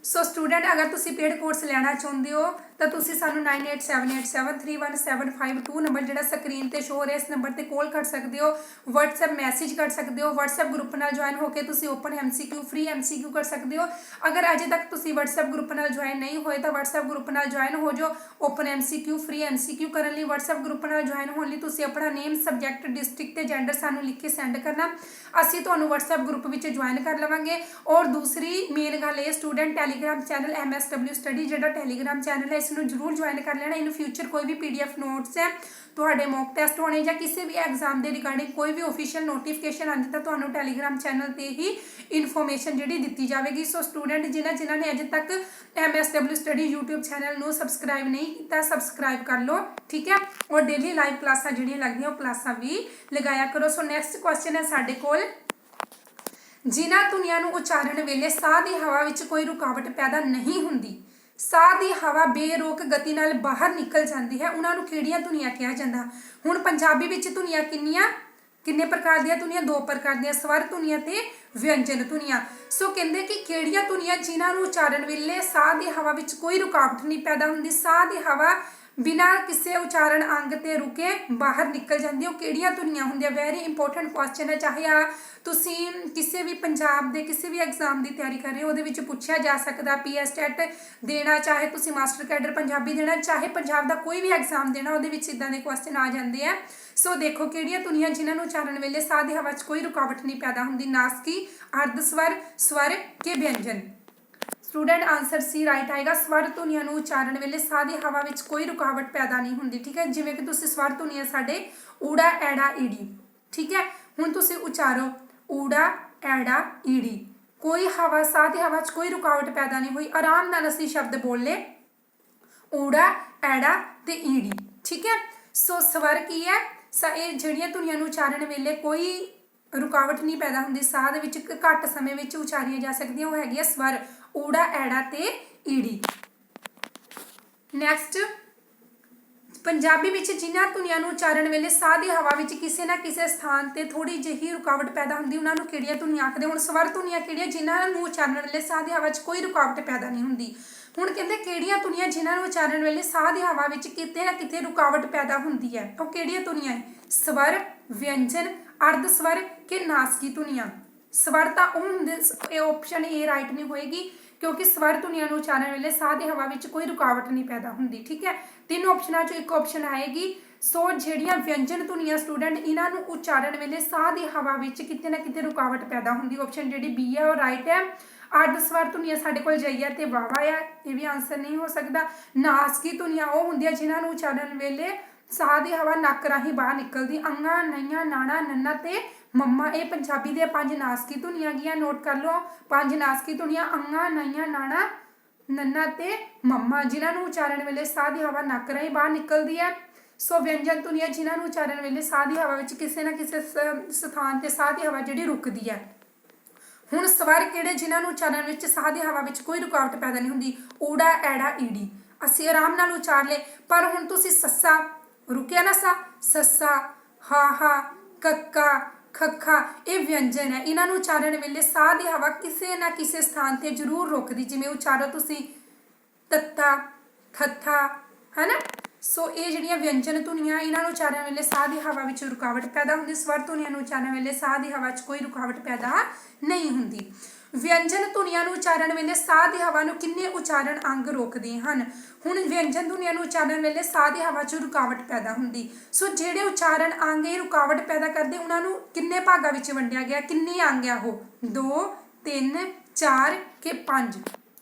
ਸੋ ਸਟੂਡੈਂਟ ਅਗਰ ਤੁਸੀਂ ਪੇਡ ਕੋਰਸ ਲੈਣਾ ਚਾਹੁੰਦੇ ਹੋ ਤਾਂ ਤੁਸੀਂ ਸਾਨੂੰ 9878731752 ਨੰਬਰ ਜਿਹੜਾ ਸਕਰੀਨ ਤੇ ਸ਼ੋ ਹੋ ਰਿਹਾ, ਇਸ ਨੰਬਰ ਤੇ ਕਾਲ ਕਰ ਸਕਦੇ ਹੋ, WhatsApp ਮੈਸੇਜ ਕਰ ਸਕਦੇ ਹੋ, WhatsApp ਗਰੁੱਪ ਨਾਲ ਜੁਆਇਨ ਹੋ ਕੇ ਤੁਸੀਂ ਓਪਨ MCQ ਫ੍ਰੀ MCQ ਕਰ ਸਕਦੇ ਹੋ। ਅਗਰ ਅਜੇ ਤੱਕ ਤੁਸੀਂ WhatsApp ਗਰੁੱਪ ਨਾਲ ਜੁਆਇਨ ਨਹੀਂ ਹੋਏ ਤਾਂ WhatsApp ਗਰੁੱਪ ਨਾਲ ਜੁਆਇਨ ਹੋ ਜਾਓ। ਓਪਨ MCQ ਫ੍ਰੀ MCQ ਕਰਨ ਲਈ WhatsApp ਗਰੁੱਪ ਨਾਲ ਜੁਆਇਨ ਹੋਣ ਲਈ ਤੁਸੀਂ ਆਪਣਾ ਨੇਮ ਸਬਜੈਕਟ ਡਿਸਟ੍ਰਿਕਟ ਤੇ ਜੈਂਡਰ ਸਾਨੂੰ ਲਿਖ ਕੇ ਸੈਂਡ ਕਰਨਾ। ਅਸੀਂ ਤੁਹਾਨੂੰ WhatsApp ਗਰੁੱਪ ਵਿੱਚ ਜੁਆਇਨ ਕਰ ਲਵਾਂਗੇ। ਔਰ ਦੂਸਰੀ ਮੇਨ ਗੱਲ ਇਹ student telegram channel MSW study ਜਿਹੜਾ ਟੈਲੀਗ੍ਰਾਮ ਚੈਨਲ ਹੈ ਇਸ ਨੂੰ ਜਰੂਰ ਜੁਆਇਨ ਕਰ ਲੈਣਾ। ਇਨ ਫਿਊਚਰ ਕੋਈ ਵੀ ਪੀਡੀਐਫ ਨੋਟਸ ਹੈ, ਤੁਹਾਡੇ ਮੌਕ ਟੈਸਟ ਹੋਣੇ ਜਾਂ ਕਿਸੇ ਵੀ ਐਗਜ਼ਾਮ ਦੇ ਰਿਗਾਰਡਿੰਗ ਕੋਈ ਵੀ ਅਫੀਸ਼ੀਅਲ ਨੋਟੀਫਿਕੇਸ਼ਨ ਆਉਂਦੀ, ਤਾਂ ਤੁਹਾਨੂੰ ਟੈਲੀਗ੍ਰਾਮ ਚੈਨਲ ਤੇ ਹੀ ਇਨਫੋਰਮੇਸ਼ਨ ਜਿਹੜੀ ਦਿੱਤੀ ਜਾਵੇਗੀ। ਸੋ ਸਟੂਡੈਂਟ ਜਿਨ੍ਹਾਂ ਜਿਨ੍ਹਾਂ ਨੇ ਅਜੇ ਤੱਕ MSW ਸਟੱਡੀ YouTube ਚੈਨਲ ਨੂੰ ਸਬਸਕ੍ਰਾਈਬ ਨਹੀਂ ਕੀਤਾ ਸਬਸਕ੍ਰਾਈਬ ਕਰ ਲਓ, ਠੀਕ ਹੈ? ਔਰ ਡੇਲੀ ਲਾਈਵ ਕਲਾਸਾਂ ਜਿਹੜੀਆਂ ਲੱਗਦੀਆਂ, ਉਹ ਕਲਾਸਾਂ ਵੀ ਲਗਾਇਆ ਕਰੋ। ਸੋ ਨੈਕਸਟ ਕੁਐਸਚਨ ਹੈ ਸਾਡੇ ਕੋਲ। ਜਿਨ੍ਹਾਂ ਧੁਨੀਆਂ ਨੂੰ ਉਚਾਰਨ ਵੇਲੇ ਸਾਹ ਦੀ ਹਵਾ ਵਿੱਚ ਕੋਈ ਰੁਕਾਵਟ ਪੈਦਾ ਨਹੀਂ ਹੁੰਦੀ ਸਾਹ ਦੀ ਹਵਾ ਬੇਰੋਕ ਗਤੀ ਨਾਲ ਬਾਹਰ ਨਿਕਲ ਜਾਂਦੀ ਹੈ। ਉਹਨਾਂ ਨੂੰ ਕਿਹੜੀਆਂ ਧੁਨੀਆਂ ਕਿਹਾ ਜਾਂਦਾ? ਹੁਣ ਪੰਜਾਬੀ ਵਿੱਚ ਧੁਨੀਆਂ ਕਿੰਨੀਆਂ? ਕਿੰਨੇ ਪ੍ਰਕਾਰ ਦੀਆਂ ਧੁਨੀਆਂ? ਦੋ ਪ੍ਰਕਾਰ ਦੀਆਂ, ਸਵਰ ਧੁਨੀਆਂ ਤੇ ਵਿਅੰਜਨ ਧੁਨੀਆਂ। ਸੋ ਕਹਿੰਦੇ ਕਿ ਕਿਹੜੀਆਂ ਧੁਨੀਆਂ ਜਿਨ੍ਹਾਂ ਨੂੰ ਉਚਾਰਨ ਵੇਲੇ ਸਾਹ ਦੀ ਹਵਾ ਵਿੱਚ ਕੋਈ ਰੁਕਾਵਟ ਨਹੀਂ ਪੈਦਾ ਹੁੰਦੀ? ਸਾਹ ਦੀ ਹਵਾ ਬਿਨਾਂ ਕਿਸੇ ਉਚਾਰਨ ਅੰਗ ਤੇ ਰੁਕੇ ਬਾਹਰ ਨਿਕਲ ਜਾਂਦੀ ਉਹ ਕਿਹੜੀਆਂ ਧੁਨੀਆਂ ਹੁੰਦੀਆਂ? ਵੈਰੀ ਇੰਪੋਰਟੈਂਟ ਕੁਐਸਚਨ ਹੈ। ਚਾਹੇ ਆ ਤੁਸੀਂ ਕਿਸੇ ਵੀ ਪੰਜਾਬ ਦੇ ਕਿਸੇ ਵੀ ਐਗਜ਼ਾਮ ਦੀ ਤਿਆਰੀ ਕਰ ਰਹੇ ਹੋ, ਉਹਦੇ ਵਿੱਚ ਪੁੱਛਿਆ ਜਾ ਸਕਦਾ ਪੀਐਸ ਟੈਟ ਦੇਣਾ, ਚਾਹੇ ਤੁਸੀਂ ਮਾਸਟਰ ਕੈਡਰ ਪੰਜਾਬੀ ਦੇਣਾ, ਚਾਹੇ ਪੰਜਾਬ ਦਾ ਕੋਈ ਵੀ ਐਗਜ਼ਾਮ ਦੇਣਾ, ਉਹਦੇ ਵਿੱਚ ਇਦਾਂ ਦੇ ਕੁਐਸਚਨ ਆ ਜਾਂਦੇ ਆ। ਸੋ ਦੇਖੋ ਕਿਹੜੀਆਂ ਧੁਨੀਆਂ ਜਿਨ੍ਹਾਂ ਨੂੰ ਉਚਾਰਨ ਵੇਲੇ ਸਾਹ ਦੀ ਹਵਾ 'ਚ ਕੋਈ ਰੁਕਾਵਟ ਨਹੀਂ ਪੈਦਾ ਹੁੰਦੀ। ਨਾਸਕੀ, ਅਰਧ ਸਵਰ ਸਵਰ ਕੇ ਵਿਅੰਜਨ। ਸਟੂਡੈਂਟ ਆਨਸਰ ਸੀ ਰਾਈਟ ਆਏਗਾ। ਸਵਰ ਧੁਨੀਆਂ ਨੂੰ ਉਚਾਰਨ ਵੇਲੇ ਸਾਹ ਦੀ ਹਵਾ ਵਿੱਚ ਕੋਈ ਰੁਕਾਵਟ ਪੈਦਾ ਨਹੀਂ ਹੁੰਦੀ, ਠੀਕ ਹੈ? ਜਿਵੇਂ ਕਿ ਤੁਸੀਂ ਸਵਰ ਧੁਨੀਆਂ ਸਾਡੇ ਊੜਾ, ਐੜਾ, ਈੜੀ, ਠੀਕ ਹੈ? ਹੁਣ ਤੁਸੀਂ ਉਚਾਰੋ, ਊੜਾ, ਐੜਾ, ਈੜੀ। ਕੋਈ ਹਵਾ ਸਾਹ ਦੀ ਹਵਾ 'ਚ ਕੋਈ ਰੁਕਾਵਟ ਪੈਦਾ ਨਹੀਂ ਹੋਈ। ਆਰਾਮ ਨਾਲ ਅਸੀਂ ਸ਼ਬਦ ਬੋਲ ਬੋਲੇ ਊੜਾ, ਐੜਾ ਤੇ ਈੜੀ, ਠੀਕ ਹੈ? ਸੋ ਸਵਰ ਕੀ ਹੈ? ਸ, ਇਹ ਜਿਹੜੀਆਂ ਧੁਨੀਆਂ ਨੂੰ ਉਚਾਰਨ ਵੇਲੇ ਕੋਈ ਰੁਕਾਵਟ ਨਹੀਂ ਪੈਦਾ ਹੁੰਦੀ, ਸਾਹ ਦੇ ਵਿੱਚ ਘੱਟ ਸਮੇਂ ਵਿੱਚ ਉਚਾਰੀਆਂ ਜਾ ਸਕਦੀਆਂ, ਉਹ ਹੈਗੀਆਂ ਸਵਰ। ਊੜਾ, ਐੜਾ ਤੇ ਈੜੀ। ਨੈਕਸਟ ਪੰਜਾਬੀ ਵਿੱਚ ਜਿਨ੍ਹਾਂ ਧੁਨੀਆਂ ਨੂੰ ਉਚਾਰਨ ਵੇਲੇ ਸਾਹ ਦੀ ਹਵਾ ਵਿੱਚ ਕਿਸੇ ਨਾ ਕਿਸੇ ਸਥਾਨ ਤੇ ਥੋੜੀ ਜਿਹੀ ਰੁਕਾਵਟ ਪੈਦਾ ਹੁੰਦੀ, ਉਹਨਾਂ ਨੂੰ ਕਿਹੜੀਆਂ ਧੁਨੀਆਂ ਆਖਦੇ ਹੁਣ? ਸਵਰ ਧੁਨੀਆਂ ਕਿਹੜੀਆਂ? ਜਿਨ੍ਹਾਂ ਨੂੰ ਉਚਾਰਨ ਵੇਲੇ ਸਾਹ ਦੀ ਹਵਾ 'ਚ ਕੋਈ ਰੁਕਾਵਟ ਪੈਦਾ ਨਹੀਂ ਹੁੰਦੀ। ਹੁਣ ਕਹਿੰਦੇ ਕਿਹੜੀਆਂ ਧੁਨੀਆਂ ਜਿਨ੍ਹਾਂ ਨੂੰ ਉਚਾਰਨ ਵੇਲੇ ਸਾਹ ਦੀ ਹਵਾ ਵਿੱਚ ਕਿਤੇ ਨਾ ਕਿਤੇ ਰੁਕਾਵਟ ਪੈਦਾ ਹੁੰਦੀ ਹੈ? ਉਹ ਕਿਹੜੀਆਂ ਧੁਨੀਆਂ ਹੈ ਸਵਰ, ਵਿਅੰਜਨ, ਅਰਧ ਸਵਰ ਕਿ ਨਾਸਕੀ ਧੁਨੀਆਂ? ਸਵਰ ਤਾਂ ਉਹ ਹੁੰਦੇ ਇਹ ਆਪਸ਼ਨ ਏ ਰਾਈਟ ਨਹੀਂ ਹੋਏਗੀ। ਕਿਉਂਕਿ ਸਵਰ ਧੁਨੀਆਂ ਨੂੰ ਉਚਾਰਨ ਵੇਲੇ ਸਾਹ ਦੀ ਹਵਾ ਵਿੱਚ ਕੋਈ ਰੁਕਾਵਟ ਨਹੀਂ ਪੈਦਾ ਹੁੰਦੀ, ਠੀਕ ਹੈ? ਤਿੰਨ ਆਪਸ਼ਨਾਂ ਚੋਂ ਇੱਕ ਆਪਸ਼ਨ ਆਏਗੀ, ਸੋ ਜਿਹੜੀਆਂ ਵਿਅੰਜਨ ਧੁਨੀਆਂ ਸਟੂਡੈਂਟ ਇਹਨਾਂ ਨੂੰ ਉਚਾਰਨ ਵੇਲੇ ਸਾਹ ਦੀ ਹਵਾ ਵਿੱਚ ਕਿਤੇ ਨਾ ਕਿਤੇ ਰੁਕਾਵਟ ਪੈਦਾ ਹੁੰਦੀ। ਆਪਸ਼ਨ ਜਿਹੜੀ ਬੀ ਹੈ, ਉਹ ਰਾਈਟ ਹੈ। ਅਰਧ ਸਵਰ ਧੁਨੀਆਂ ਸਾਡੇ ਕੋਲ ਜਈਆ ਤੇ ਵਾਵਾ ਆ ਇਹ ਵੀ ਆਨਸਰ ਨਹੀਂ ਹੋ ਸਕਦਾ। ਨਾਸਕੀ ਧੁਨੀਆਂ ਉਹ ਹੁੰਦੀਆਂ ਜਿਨ੍ਹਾਂ ਨੂੰ ਉਚਾਰਨ ਵੇਲੇ ਸਾਹ ਦੀ ਹਵਾ ਨੱਕ ਰਾਹੀਂ ਬਾਹਰ ਨਿਕਲਦੀ, ਅੰਗਾ, ਨਈਆਂ ਨਾਣਾ ਨੰਨਾ ਤੇ ਮੰਮਾ, ਇਹ ਪੰਜਾਬੀ ਦੇ ਪੰਜ ਨਾਸਕੀ ਧੁਨੀਆਂ ਗੀਆਂ ਨੋਟ ਕਰ ਲਓ। ਪੰਜ ਨਾਸਕੀ ਧੁਨੀਆਂ, ਅੰਗਾ, ਨਈਆਂ, ਨਾਣਾ, ਨੰਨਾ ਤੇ ਮੰਮਾ, ਜਿਨ੍ਹਾਂ ਨੂੰ ਉਚਾਰਨ ਵੇਲੇ ਸਾਹ ਦੀ ਹਵਾ ਨੱਕ ਰਾਹੀਂ ਬਾਹਰ ਨਿਕਲਦੀ ਹੈ। ਸੋ ਵਿਅੰਜਨ ਧੁਨੀਆਂ, ਜਿਨ੍ਹਾਂ ਨੂੰ ਉਚਾਰਨ ਵੇਲੇ ਸਾਹ ਦੀ ਹਵਾ ਵਿੱਚ ਕਿਸੇ ਨਾ ਕਿਸੇ ਸਥਾਨ ਤੇ ਸਾਹ ਦੀ ਹਵਾ ਜਿਹੜੀ ਰੁਕਦੀ ਹੈ। ਹੁਣ ਸਵਰ ਕਿਹੜੇ ਜਿਨ੍ਹਾਂ ਨੂੰ ਉਚਾਰਨ ਵਿੱਚ ਸਾਹ ਦੀ ਹਵਾ ਵਿੱਚ ਕੋਈ ਰੁਕਾਵਟ ਪੈਦਾ ਨਹੀਂ ਹੁੰਦੀ? ਊੜਾ, ਐੜਾ, ਈੜੀ। ਅਸੀਂ ਆਰਾਮ ਨਾਲ ਉਚਾਰ ਲਏ, ਪਰ ਹੁਣ ਤੁਸੀਂ ਸੱਸਾ, ਰੁਕਿਆ ਨਾ ਸਾ ਸੱਸਾ, ਹਾ ਹਾ, ਕੱਕਾ ਖੱਖਾ, ਇਹ ਵਿਅੰਜਨ ਹੈ। ਇਹਨਾਂ ਨੂੰ ਉਚਾਰਨ ਵੇਲੇ ਸਾਹ ਦੀ ਹਵਾ ਕਿਸੇ ਨਾ ਕਿਸੇ ਸਥਾਨ ਤੇ ਜ਼ਰੂਰ ਰੋਕਦੀ, ਜਿਵੇਂ ਉਚਾਰੋ ਤੁਸੀਂ ਤੱਤਾ ਥੱਥਾ ਹੈਨਾ? ਸੋ ਇਹ ਜਿਹੜੀਆਂ ਵਿਅੰਜਨ ਧੁਨੀਆਂ, ਇਹਨਾਂ ਨੂੰ ਉਚਾਰਨ ਵੇਲੇ ਸਾਹ ਦੀ ਹਵਾ ਵਿੱਚ ਰੁਕਾਵਟ ਪੈਦਾ ਹੁੰਦੀ, ਸਵਰ ਧੁਨੀਆਂ ਨੂੰ ਉਚਾਰਨ ਵੇਲੇ ਸਾਹ ਦੀ ਹਵਾ 'ਚ ਕੋਈ ਰੁਕਾਵਟ ਪੈਦਾ ਨਹੀਂ ਹੁੰਦੀ। ਵਿਅੰਜਨ ਧੁਨੀਆਂ ਨੂੰ ਉਚਾਰਨ ਵੇਲੇ ਸਾਹ ਦੀ ਹਵਾ ਨੂੰ ਕਿੰਨੇ ਉਚਾਰਨ ਅੰਗ ਰੋਕਦੇ ਹਨ? ਹੁਣ ਵਿਅੰਜਨ ਧੁਨੀਆਂ ਨੂੰ ਉਚਾਰਨ ਵੇਲੇ ਸਾਹ ਦੀ ਹਵਾ 'ਚ ਰੁਕਾਵਟ ਪੈਦਾ ਹੁੰਦੀ। ਸੋ ਜਿਹੜੇ ਉਚਾਰਨ ਅੰਗ ਇਹ ਰੁਕਾਵਟ ਪੈਦਾ ਕਰਦੇ, ਉਹਨਾਂ ਨੂੰ ਕਿੰਨੇ ਭਾਗਾਂ ਵਿੱਚ ਵੰਡਿਆ ਗਿਆ? ਕਿੰਨੇ ਅੰਗ ਆ ਉਹ? 2 3 4 ਕਿ 5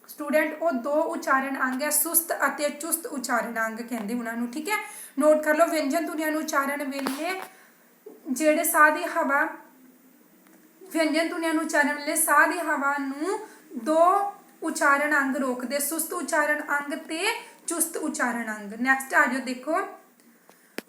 ਸਟੂਡੈਂਟ, ਉਹ ਦੋ ਉਚਾਰਨ ਅੰਗ ਹੈ ਸੁਸਤ ਅਤੇ ਚੁਸਤ ਉਚਾਰਨ ਅੰਗ ਕਹਿੰਦੇ ਉਹਨਾਂ ਨੂੰ, ਠੀਕ ਹੈ? ਨੋਟ ਕਰ ਲਓ, ਵਿਅੰਜਨ ਧੁਨੀਆਂ ਨੂੰ ਉਚਾਰਨ ਵੇਲੇ ਜਿਹੜੇ ਸਾਹ ਦੀ ਹਵਾ ਵਿਅੰਜਨ ਧੁਨੀਆਂ ਨੂੰ ਉਚਾਰਨ ਵੇਲੇ ਸਾਹ ਦੀ ਹਵਾ ਨੂੰ ਦੋ ਉਚਾਰਨ ਅੰਗ ਰੋਕਦੇ, ਸੁਸਤ ਉਚਾਰਨ ਅੰਗ ਤੇ ਚੁਸਤ ਉਚਾਰਨ ਅੰਗ। ਨੈਕਸਟ ਆ ਜਾਓ, ਦੇਖੋ।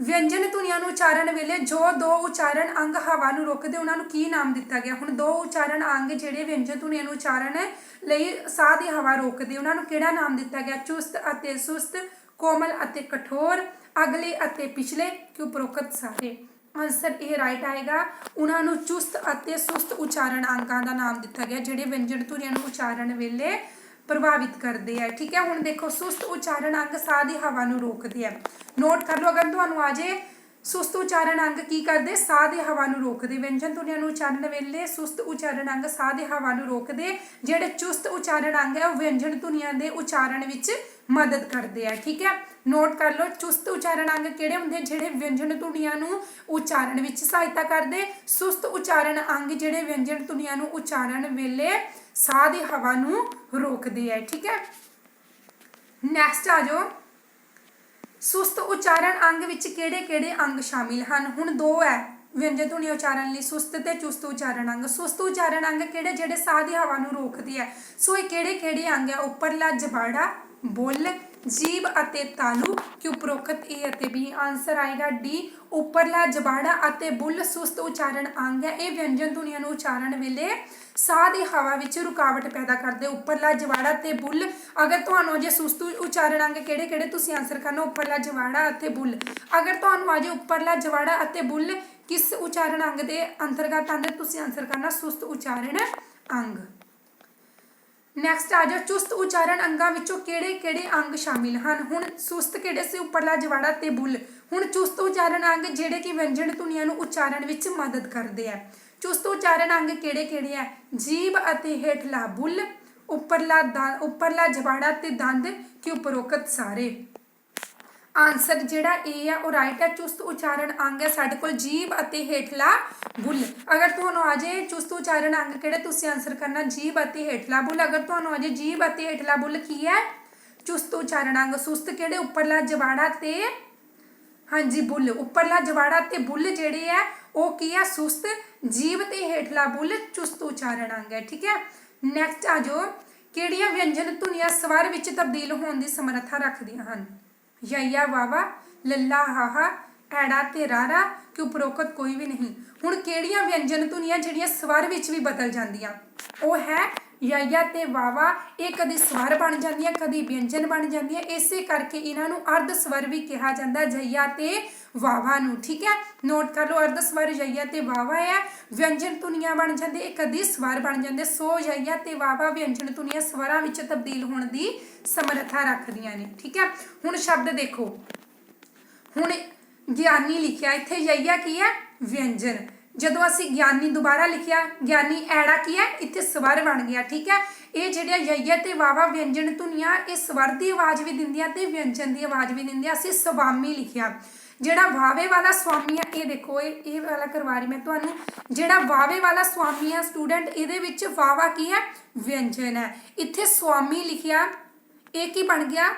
ਵਿਅੰਜਨ ਧੁਨੀਆਂ ਨੂੰ ਉਚਾਰਨ ਵੇਲੇ ਜੋ ਦੋ ਉਚਾਰਨ ਅੰਗ ਹਵਾ ਨੂੰ ਰੋਕਦੇ, ਉਹਨਾਂ ਨੂੰ ਕੀ ਨਾਮ ਦਿੱਤਾ ਗਿਆ? ਹੁਣ ਦੋ ਉਚਾਰਨ ਅੰਗ ਜਿਹੜੇ ਵਿਅੰਜਨ ਧੁਨੀਆਂ ਨੂੰ ਉਚਾਰਨ ਲਈ ਸਾਹ ਦੀ ਹਵਾ ਰੋਕਦੇ, ਉਹਨਾਂ ਨੂੰ ਕਿਹੜਾ ਨਾਮ ਦਿੱਤਾ ਗਿਆ? ਚੁਸਤ ਅਤੇ ਸੁਸਤ, ਕੋਮਲ ਅਤੇ ਕਠੋਰ, ਅਗਲੇ ਅਤੇ ਪਿਛਲੇ ਕਿ ਉਪਰੋਕਤ ਸਾਰੇ? ਆਨਸਰ ਇਹ ਰਾਈਟ ਆਏਗਾ। ਉਹਨਾਂ ਨੂੰ ਚੁਸਤ ਅਤੇ ਸੁਸਤ ਉਚਾਰਨ ਅੰਗਾਂ ਦਾ ਨਾਮ ਦਿੱਤਾ ਗਿਆ, ਜਿਹੜੇ ਵਿਅੰਜਨ ਧੁਨੀਆਂ ਨੂੰ ਉਚਾਰਨ ਵੇਲੇ ਪ੍ਰਭਾਵਿਤ ਕਰਦੇ ਆ। ਠੀਕ ਹੈ, ਹੁਣ ਦੇਖੋ, ਸੁਸਤ ਉਚਾਰਨ ਅੰਗ ਸਾਹ ਦੀ ਹਵਾ ਨੂੰ ਰੋਕਦੇ ਆ। ਨੋਟ ਕਰ ਲਓ, ਅਗਰ ਤੁਹਾਨੂੰ ਆ ਜੇ ਸੁਸਤ ਉਚਾਰਨ ਅੰਗ ਕੀ ਕਰਦੇ? ਸਾਹ ਦੀ ਹਵਾ ਨੂੰ ਰੋਕਦੇ। ਵਿਅੰਜਨ ਧੁਨੀਆਂ ਨੂੰ ਉਚਾਰਨ ਵੇਲੇ ਸੁਸਤ ਉਚਾਰਨ ਅੰਗ ਸਾਹ ਦੀ ਹਵਾ ਨੂੰ ਰੋਕਦੇ। ਜਿਹੜੇ ਚੁਸਤ ਉਚਾਰਨ ਅੰਗ ਹੈ, ਉਹ ਵਿਅੰਜਨ ਧੁਨੀਆਂ ਦੇ ਉਚਾਰਨ ਵਿੱਚ ਮਦਦ ਕਰਦੇ ਆ, ਠੀਕ ਹੈ ਨੋਟ ਕਰ ਲਓ, ਚੁਸਤ ਉਚਾਰਨ ਅੰਗ ਕਿਹੜੇ ਹੁੰਦੇ ਜਿਹੜੇ ਵਿਅੰਜਨ ਧੁਨੀਆਂ ਨੂੰ ਉਚਾਰਨ ਵਿੱਚ ਸਹਾਇਤਾ ਕਰਦੇ। ਸੁਸਤ ਉਚਾਰਨ ਅੰਗ ਜਿਹੜੇ ਵਿਅੰਜਨ ਧੁਨੀਆਂ ਨੂੰ ਉਚਾਰਨ ਵੇਲੇ ਸਾਹ ਦੀ ਹਵਾ ਨੂੰ ਰੋਕਦੇ ਆ, ਠੀਕ ਹੈ ਨੈਕਸਟ ਆ ਜਾਓ। ਸੁਸਤ ਉਚਾਰਨ ਅੰਗ ਵਿੱਚ ਕਿਹੜੇ-ਕਿਹੜੇ ਅੰਗ ਸ਼ਾਮਿਲ ਹਨ? ਹੁਣ ਦੋ ਹੈ, ਵਿਅੰਜਨ ਧੁਨੀ ਉਚਾਰਨ ਲਈ ਸੁਸਤ ਤੇ ਚੁਸਤ ਉਚਾਰਨ ਅੰਗ। ਸੁਸਤ ਉਚਾਰਨ ਅੰਗ ਕਿਹੜੇ? ਜਿਹੜੇ ਸਾਹ ਦੀ ਹਵਾ ਨੂੰ ਰੋਕਦੇ ਆ। ਸੋ ਇਹ ਕਿਹੜੇ-ਕਿਹੜੇ ਅੰਗ ਆ? ਉੱਪਰਲਾ ਜਬਾੜਾ ਬੁੱਲ ਜੀਭ ਅਤੇ ਤਾਲੂ। ਕਿ ਉਪਰੋਕਤ A ਅਤੇ B? ਆਨਸਰ ਆਏਗਾ D, ਉੱਪਰਲਾ ਜਬਾੜਾ ਅਤੇ ਬੁੱਲ ਸੁਸਤ ਉਚਾਰਨ ਅੰਗ ਹੈ। ਇਹ ਵਿਅੰਜਨ ਧੁਨੀਆਂ ਨੂੰ ਉਚਾਰਨ ਵੇਲੇ ਸਾਹ ਦੀ ਹਵਾ ਵਿੱਚ ਰੁਕਾਵਟ ਪੈਦਾ ਕਰਦੇ। ਉੱਪਰਲਾ ਜਵਾੜਾ ਤੇ ਬੁੱਲ, ਅਗਰ ਤੁਹਾਨੂੰ ਅਜੇ ਸੁਸਤ ਉਚਾਰਨ ਅੰਗ ਕਿਹੜੇ ਕਿਹੜੇ? ਤੁਸੀਂ ਆਨਸਰ ਕਰਨਾ, ਉੱਪਰਲਾ ਜਵਾੜਾ ਅਤੇ ਬੁੱਲ। ਅਗਰ ਤੁਹਾਨੂੰ ਅਜੇ ਉੱਪਰਲਾ ਜਵਾੜਾ ਅਤੇ ਬੁੱਲ ਕਿਸ ਉਚਾਰਨ ਅੰਗ ਦੇ ਅੰਤਰਗਤ ਆਉਂਦੇ, ਤੁਸੀਂ ਆਨਸਰ ਕਰਨਾ ਸੁਸਤ ਉਚਾਰਨ ਅੰਗ। ਨੈਕਸਟ ਆ ਜਾਓ, ਚੁਸਤ ਉਚਾਰਨ ਅੰਗਾਂ ਵਿੱਚੋਂ ਕਿਹੜੇ-ਕਿਹੜੇ ਅੰਗ ਸ਼ਾਮਿਲ ਹਨ? ਹੁਣ ਸੁਸਤ ਕਿਹੜੇ ਸੀ? ਉੱਪਰਲਾ ਜਵਾੜਾ ਤੇ ਬੁੱਲ। ਹੁਣ ਚੁਸਤ ਉਚਾਰਨ ਅੰਗ ਜਿਹੜੇ ਕਿ ਵਿਅੰਜਨ ਧੁਨੀਆਂ ਨੂੰ ਉਚਾਰਨ ਵਿੱਚ ਮਦਦ ਕਰਦੇ ਆ। ਚੁਸਤ ਉਚਾਰਨ ਅੰਗ ਕਿਹੜੇ-ਕਿਹੜੇ ਆ? ਜੀਭ ਅਤੇ ਹੇਠਲਾ ਬੁੱਲ, ਉੱਪਰਲਾ ਦੰ- ਉੱਪਰਲਾ ਜਵਾੜਾ ਤੇ ਦੰਦ ਕਿ ਉਪਰੋਕਤ ਸਾਰੇ? ਆਨਸਰ ਜਿਹੜਾ A ਆ, ਉਹ ਰਾਈਟ ਹੈ ਚੁਸਤ ਉਚਾਰਨ ਅੰਗ ਹੈ ਸਾਡੇ ਕੋਲ ਜੀਭ ਅਤੇ ਹੇਠਲਾ ਬੁੱਲ। ਅਗਰ ਤੁਹਾਨੂੰ ਆ ਜੇ ਚੁਸਤ ਉਚਾਰਨ ਅੰਗ ਕਿਹੜੇ, ਤੁਸੀਂ ਆਨਸਰ ਕਰਨਾ ਜੀਭ ਅਤੇ ਹੇਠਲਾ ਬੁੱਲ। ਅਗਰ ਤੁਹਾਨੂੰ ਆ ਜੇ ਜੀਭ ਅਤੇ ਹੇਠਲਾ ਬੁੱਲ ਕੀ ਹੈ? ਚੁਸਤ ਉਚਾਰਨ ਅੰਗ। ਸੁਸਤ ਕਿਹੜੇ? ਉੱਪਰਲਾ ਜਵਾੜਾ ਤੇ, ਹਾਂਜੀ, ਬੁੱਲ। ਉੱਪਰਲਾ ਜਵਾੜਾ ਤੇ ਬੁੱਲ ਜਿਹੜੇ ਆ, ਉਹ ਕੀ ਆ? ਸੁਸਤ ਜੀਭ ਤੇ ਹੇਠਲਾ ਬੁੱਲ ਚੁਸਤ ਉਚਾਰਨ ਅੰਗ ਹੈ। ਠੀਕ ਹੈ? ਨੈਕਸਟ ਆ ਜੋ ਕਿਹੜੀਆਂ ਵਿਅੰਜਨ ਧੁਨੀਆਂ ਸਵਰ ਵਿੱਚ ਤਬਦੀਲ ਹੋਣ ਦੀ ਸਮਰੱਥਾ ਰੱਖਦੀਆਂ ਹਨ? ਯਈਆ ਵਾਵਾ, ਲੱਲਾ ਹਾਹਾ, ਐੜਾ ਤੇ ਰਾਰਾ ਕਿ ਉਪਰੋਕਤ ਕੋਈ ਵੀ ਨਹੀਂ। ਹੁਣ ਕਿਹੜੀਆਂ ਵਿਅੰਜਨ ਧੁਨੀਆਂ ਜਿਹੜੀਆਂ ਸਵਰ ਵਿੱਚ ਵੀ ਬਦਲ ਜਾਂਦੀਆਂ? ਉਹ ਹੈ ਯਾ ਤੇ ਵਾਵਾ, ਇਹ ਕਦੇ ਸਵਰ ਬਣ ਜਾਂਦੀਆਂ, ਕਦੇ ਵਿਅੰਜਨ ਬਣ ਜਾਂਦੀਆਂ। ਇਸੇ ਕਰਕੇ ਇਹਨਾਂ ਨੂੰ ਅਰਧ ਸਵਰ ਵੀ ਕਿਹਾ ਜਾਂਦਾ ਜਈਆ ਤੇ ਵਾਵਾ ਨੂੰ, ਠੀਕ ਹੈ? ਨੋਟ ਕਰ ਲਓ, ਅਰਧ ਸਵਰ ਜਈਆ ਤੇ ਵਾਵਾ ਹੈ। ਵਿਅੰਜਨ ਧੁਨੀਆਂ ਬਣ ਜਾਂਦੇ, ਇਹ ਕਦੀ ਸਵਰ ਬਣ ਜਾਂਦੇ। ਸੋ ਜਈਆ ਤੇ ਵਾਵਾ ਵਿਅੰਜਨ ਧੁਨੀਆਂ ਸਵਰਾਂ ਵਿੱਚ ਤਬਦੀਲ ਹੋਣ ਦੀ ਸਮਰੱਥਾ ਰੱਖਦੀਆਂ ਨੇ, ਠੀਕ ਹੈ? ਹੁਣ ਸ਼ਬਦ ਦੇਖੋ। ਹੁਣ ਗਿਆਨੀ ਲਿਖਿਆ, ਇੱਥੇ ਯਈਆ ਕੀ ਹੈ? ਵਿਅੰਜਨ। ਜਦੋਂ ਅਸੀਂ ਗਿਆਨੀ ਦੁਬਾਰਾ ਲਿਖਿਆ, ਗਿਆਨੀ ਐੜਾ ਕੀ ਹੈ? ਇੱਥੇ ਸਵਰ ਬਣ ਗਿਆ, ਠੀਕ ਹੈ? ਇਹ ਜਿਹੜੀਆਂ ਯਈਆ ਤੇ ਵਾਵਾ ਵਿਅੰਜਨ ਧੁਨੀਆਂ, ਇਹ ਸਵਰ ਦੀ ਆਵਾਜ਼ ਵੀ ਦਿੰਦੀਆਂ ਤੇ ਵਿਅੰਜਨ ਦੀ ਆਵਾਜ਼ ਵੀ ਦਿੰਦੀਆਂ। ਅਸੀਂ ਸਵਾਮੀ ਲਿਖਿਆ। ਜਿਹੜਾ ਵਾਵੇ ਵਾਲਾ ਸਵਾਮੀ ਆ, ਇਹ ਦੇਖੋ, ਇਹ ਇਹ ਵਾਲਾ ਕਰਵਾ ਰਹੀ ਮੈਂ ਤੁਹਾਨੂੰ। ਜਿਹੜਾ ਵਾਵੇ ਵਾਲਾ ਸਵਾਮੀ ਆ, ਸਟੂਡੈਂਟ, ਇਹਦੇ ਵਿੱਚ ਵਾਵਾ ਕੀ ਹੈ? ਵਿਅੰਜਨ ਹੈ। ਇੱਥੇ ਸਵਾਮੀ ਲਿਖਿਆ, ਇਹ ਕੀ ਬਣ ਗਿਆ?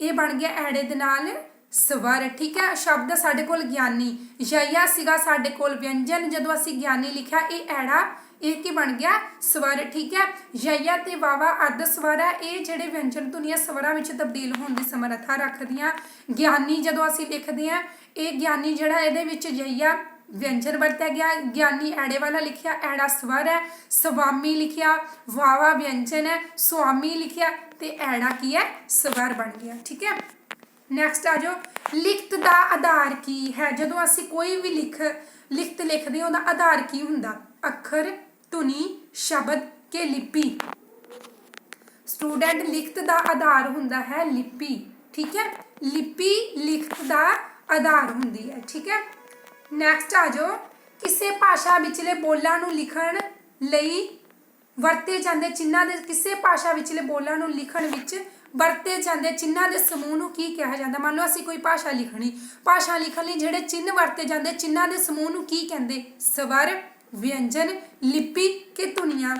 ਇਹ ਬਣ ਗਿਆ ਐੜੇ ਦੇ ਨਾਲ ਸਵਰ, ਠੀਕ ਹੈ? ਸ਼ਬਦ ਸਾਡੇ ਕੋਲ ਗਿਆਨੀ ਯਇਆ ਸੀਗਾ ਸਾਡੇ ਕੋਲ, ਵਿਅੰਜਨ ਜਦੋਂ ਅਸੀਂ ਗਿਆਨੀ ਲਿਖਿਆ, ਇਹ ਐੜਾ, ਇਹ ਕੀ ਬਣ ਗਿਆ? ਸਵਰ, ਠੀਕ ਹੈ? ਯਇਆ ਤੇ ਵਾਵਾ ਅਰਧ ਸਵਰ ਹੈ, ਇਹ ਜਿਹੜੇ ਵਿਅੰਜਨ ਧੁਨੀਆਂ ਸਵਰਾਂ ਵਿੱਚ ਤਬਦੀਲ ਹੋਣ ਦੀ ਸਮਰੱਥਾ ਰੱਖਦੀਆਂ। ਗਿਆਨੀ ਜਦੋਂ ਅਸੀਂ ਲਿਖਦੇ ਹਾਂ, ਇਹ ਗਿਆਨੀ ਜਿਹੜਾ ਇਹਦੇ ਵਿੱਚ ਯਇਆ ਵਿਅੰਜਨ ਵਰਤਿਆ ਗਿਆ, ਗਿਆਨੀ ਐੜੇ ਵਾਲਾ ਲਿਖਿਆ, ਐੜਾ ਸਵਰ ਹੈ। ਸਵਾਮੀ ਲਿਖਿਆ, ਵਾਵਾ ਵਿਅੰਜਨ ਹੈ, ਸੁਆਮੀ ਲਿਖਿਆ ਤੇ ਐੜਾ ਕੀ ਹੈ? ਸਵਰ ਬਣ ਗਿਆ, ਠੀਕ ਹੈ? ਨੈਕਸਟ ਆ ਜਾਓ। ਲਿਖਤ ਦਾ ਆਧਾਰ ਕੀ ਹੈ? ਜਦੋਂ ਅਸੀਂ ਕੋਈ ਵੀ ਲਿਖ, ਲਿਖਤ ਲਿਖਦੇ ਹਾਂ, ਉਹਦਾ ਆਧਾਰ ਕੀ ਹੁੰਦਾ? ਅੱਖਰ, ਧੁਨੀ, ਸ਼ਬਦ ਕੇ ਲਿਪੀ? ਸਟੂਡੈਂਟ ਲਿਖਤ ਦਾ ਆਧਾਰ ਹੁੰਦਾ ਹੈ ਲਿਪੀ। ਠੀਕ ਹੈ? ਲਿਪੀ ਲਿਖਤ ਦਾ ਆਧਾਰ ਹੁੰਦੀ ਹੈ। ਠੀਕ ਹੈ? ਨੈਕਸਟ ਆ ਜਾਓ। ਕਿਸੇ ਭਾਸ਼ਾ ਵਿਚਲੇ ਬੋਲਾਂ ਨੂੰ ਲਿਖਣ ਲਈ ਵਰਤੇ ਜਾਂਦੇ ਚਿੰਨ੍ਹਾਂ ਦੇ ਕਿਸੇ ਭਾਸ਼ਾ ਵਿਚਲੇ ਬੋਲਾਂ ਨੂੰ ਲਿਖਣ ਵਿੱਚ ਵਰਤੇ ਜਾਂਦੇ, ਚਿੰਨ੍ਹਾਂ ਦੇ ਸਮੂਹ ਨੂੰ ਕੀ ਕਿਹਾ ਜਾਂਦਾ? ਮੰਨ ਲਓ ਅਸੀਂ ਕੋਈ ਭਾਸ਼ਾ ਲਿਖਣੀ, ਭਾਸ਼ਾ ਲਿਖਣ ਲਈ ਜਿਹੜੇ ਚਿੰਨ੍ਹ ਵਰਤੇ ਜਾਂਦੇ, ਚਿੰਨ੍ਹਾਂ ਦੇ ਸਮੂਹ ਨੂੰ ਕੀ ਕਹਿੰਦੇ? ਸਵਰ, ਵਿਅੰਜਨ, ਲਿਪੀ ਕਿ ਧੁਨੀਆਂ?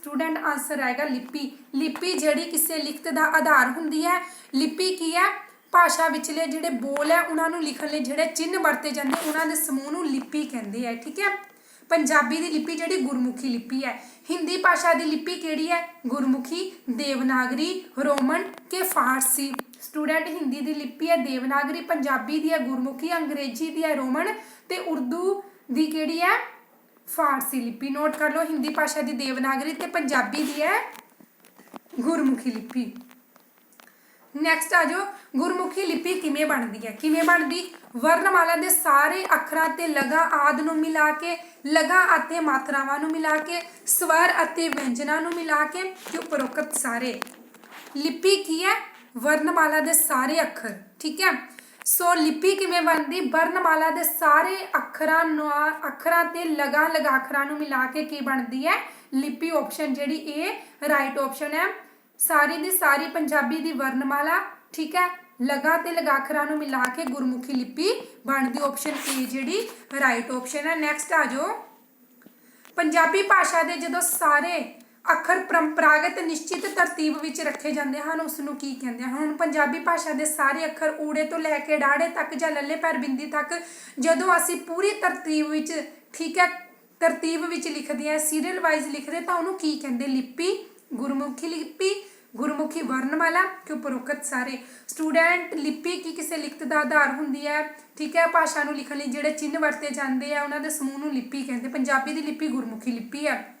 ਸਟੂਡੈਂਟ ਆਨਸਰ ਆਏਗਾ ਲਿਪੀ। ਲਿਪੀ ਜਿਹੜੀ ਕਿਸੇ ਲਿਖਤ ਦਾ ਆਧਾਰ ਹੁੰਦੀ ਹੈ। ਲਿਪੀ ਕੀ ਹੈ? ਭਾਸ਼ਾ ਵਿਚਲੇ ਜਿਹੜੇ ਬੋਲ ਹੈ, ਉਹਨਾਂ ਨੂੰ ਲਿਖਣ ਲਈ ਜਿਹੜੇ ਚਿੰਨ੍ਹ ਵਰਤੇ ਜਾਂਦੇ, ਉਹਨਾਂ ਦੇ ਸਮੂਹ ਨੂੰ ਲਿਪੀ ਕਹਿੰਦੇ ਆ ਠੀਕ ਹੈ? ਪੰਜਾਬੀ ਦੀ ਲਿਪੀ ਜਿਹੜੀ ਗੁਰਮੁਖੀ ਲਿਪੀ ਹੈ। ਹਿੰਦੀ ਭਾਸ਼ਾ ਦੀ ਲਿਪੀ ਕਿਹੜੀ ਹੈ? ਗੁਰਮੁਖੀ, ਦੇਵਨਾਗਰੀ, ਰੋਮਨ ਕਿ ਫਾਰਸੀ? ਸਟੂਡੈਂਟ, ਹਿੰਦੀ ਦੀ ਲਿਪੀ ਹੈ, ਦੇਵਨਾਗਰੀ, ਪੰਜਾਬੀ ਦੀ ਹੈ, ਗੁਰਮੁਖੀ, ਅੰਗਰੇਜ਼ੀ ਦੀ ਹੈ, ਰੋਮਨ ਤੇ ਉਰਦੂ ਦੀ ਕਿਹੜੀ ਹੈ? ਫਾਰਸੀ ਲਿਪੀ। ਨੋਟ ਕਰ ਲਓ, ਹਿੰਦੀ ਭਾਸ਼ਾ ਦੀ ਦੇਵਨਾਗਰੀ ਤੇ ਪੰਜਾਬੀ ਦੀ ਹੈ ਗੁਰਮੁਖੀ ਲਿਪੀ। ਨੈਕਸਟ ਆ ਜਾਓ, ਗੁਰਮੁਖੀ ਲਿਪੀ ਕਿਵੇਂ ਬਣਦੀ ਹੈ? ਕਿਵੇਂ ਬਣਦੀ? ਵਰਣਮਾਲਾ ਦੇ ਸਾਰੇ ਅੱਖਰਾਂ ਤੇ ਲਗਾ ਆਦ ਨੂੰ ਮਿਲਾ ਕੇ, ਲਗਾ ਅਤੇ ਮਾਤਰਾਵਾਂ ਨੂੰ ਮਿਲਾ ਕੇ, ਸਵਰ ਅਤੇ ਵਿਅੰਜਨਾਂ ਨੂੰ ਮਿਲਾ ਕੇ ਤੇ ਉਪਰੋਕਤ ਸਾਰੇ। ਲਿਪੀ ਕੀ ਹੈ? ਵਰਣਮਾਲਾ ਦੇ ਸਾਰੇ ਅੱਖਰ, ਠੀਕ ਹੈ? ਸੋ ਲਿਪੀ ਕਿਵੇਂ ਬਣਦੀ? ਵਰਣਮਾਲਾ ਦੇ ਸਾਰੇ ਅੱਖਰਾਂ ਨੂੰ ਅੱਖਰਾਂ ਤੇ ਲਗਾ ਲਗਾ ਅੱਖਰਾਂ ਨੂੰ ਮਿਲਾ ਕੇ ਕੀ ਬਣਦੀ ਹੈ? ਲਿਪੀ ਆਪਸ਼ਨ ਜਿਹੜੀ ਇਹ ਰਾਈਟ ਆਪਸ਼ਨ ਹੈ ਸਾਰੀ ਦੀ ਸਾਰੀ ਪੰਜਾਬੀ ਦੀ ਵਰਣਮਾਲਾ, ਠੀਕ ਹੈ? ਲਗਾ ਤੇ ਲਗਾ ਅੱਖਰਾਂ ਨੂੰ ਮਿਲਾ ਕੇ ਗੁਰਮੁਖੀ ਲਿਪੀ ਬਣਦੀ ਆਪਸ਼ਨ ਏ ਜਿਹੜੀ ਰਾਈਟ ਆਪਸ਼ਨ ਹੈ। ਨੈਕਸਟ ਆ ਜਾਓ। ਪੰਜਾਬੀ ਭਾਸ਼ਾ ਦੇ ਜਦੋਂ ਸਾਰੇ ਅੱਖਰ ਪਰੰਪਰਾਗਤ, ਨਿਸ਼ਚਿਤ ਤਰਤੀਬ ਵਿੱਚ ਰੱਖੇ ਜਾਂਦੇ ਹਨ ਉਸ ਨੂੰ ਕੀ ਕਹਿੰਦੇ ਹਨ ਹੁਣ ਪੰਜਾਬੀ ਭਾਸ਼ਾ ਦੇ ਸਾਰੇ ਅੱਖਰ ਊੜੇ ਤੋਂ ਲੈ ਕੇ ਡਾੜੇ ਤੱਕ ਜਾਂ ਲੱਲੇ ਪੈਰ ਬਿੰਦੀ ਤੱਕ ਜਦੋਂ ਅਸੀਂ ਪੂਰੀ ਤਰਤੀਬ ਵਿੱਚ, ਠੀਕ ਹੈ, ਤਰਤੀਬ ਵਿੱਚ ਲਿਖਦੇ ਆ ਸੀਰੀਅਲ ਵਾਈਜ਼ ਲਿਖਦੇ ਤਾਂ ਉਹਨੂੰ ਕੀ ਕਹਿੰਦੇ? ਲਿਪੀ ਗੁਰਮੁਖੀ ਲਿਪੀ, ਗੁਰਮੁਖੀ ਵਰਣਮਾਲਾ ਕਿ ਉਪਰੋਕਤ ਸਾਰੇ? ਸਟੂਡੈਂਟ ਲਿਪੀ ਕੀ ਕਿਸੇ ਲਿਖਤ ਦਾ ਆਧਾਰ ਹੁੰਦੀ ਹੈ? ਠੀਕ ਹੈ, ਭਾਸ਼ਾ ਨੂੰ ਲਿਖਣ ਲਈ ਜਿਹੜੇ ਚਿੰਨ੍ਹ ਵਰਤੇ ਜਾਂਦੇ ਆ, ਉਹਨਾਂ ਦੇ ਸਮੂਹ ਨੂੰ ਲਿਪੀ ਕਹਿੰਦੇ। ਪੰਜਾਬੀ ਦੀ ਲਿਪੀ ਗੁਰਮੁਖੀ ਲਿਪੀ ਹੈ।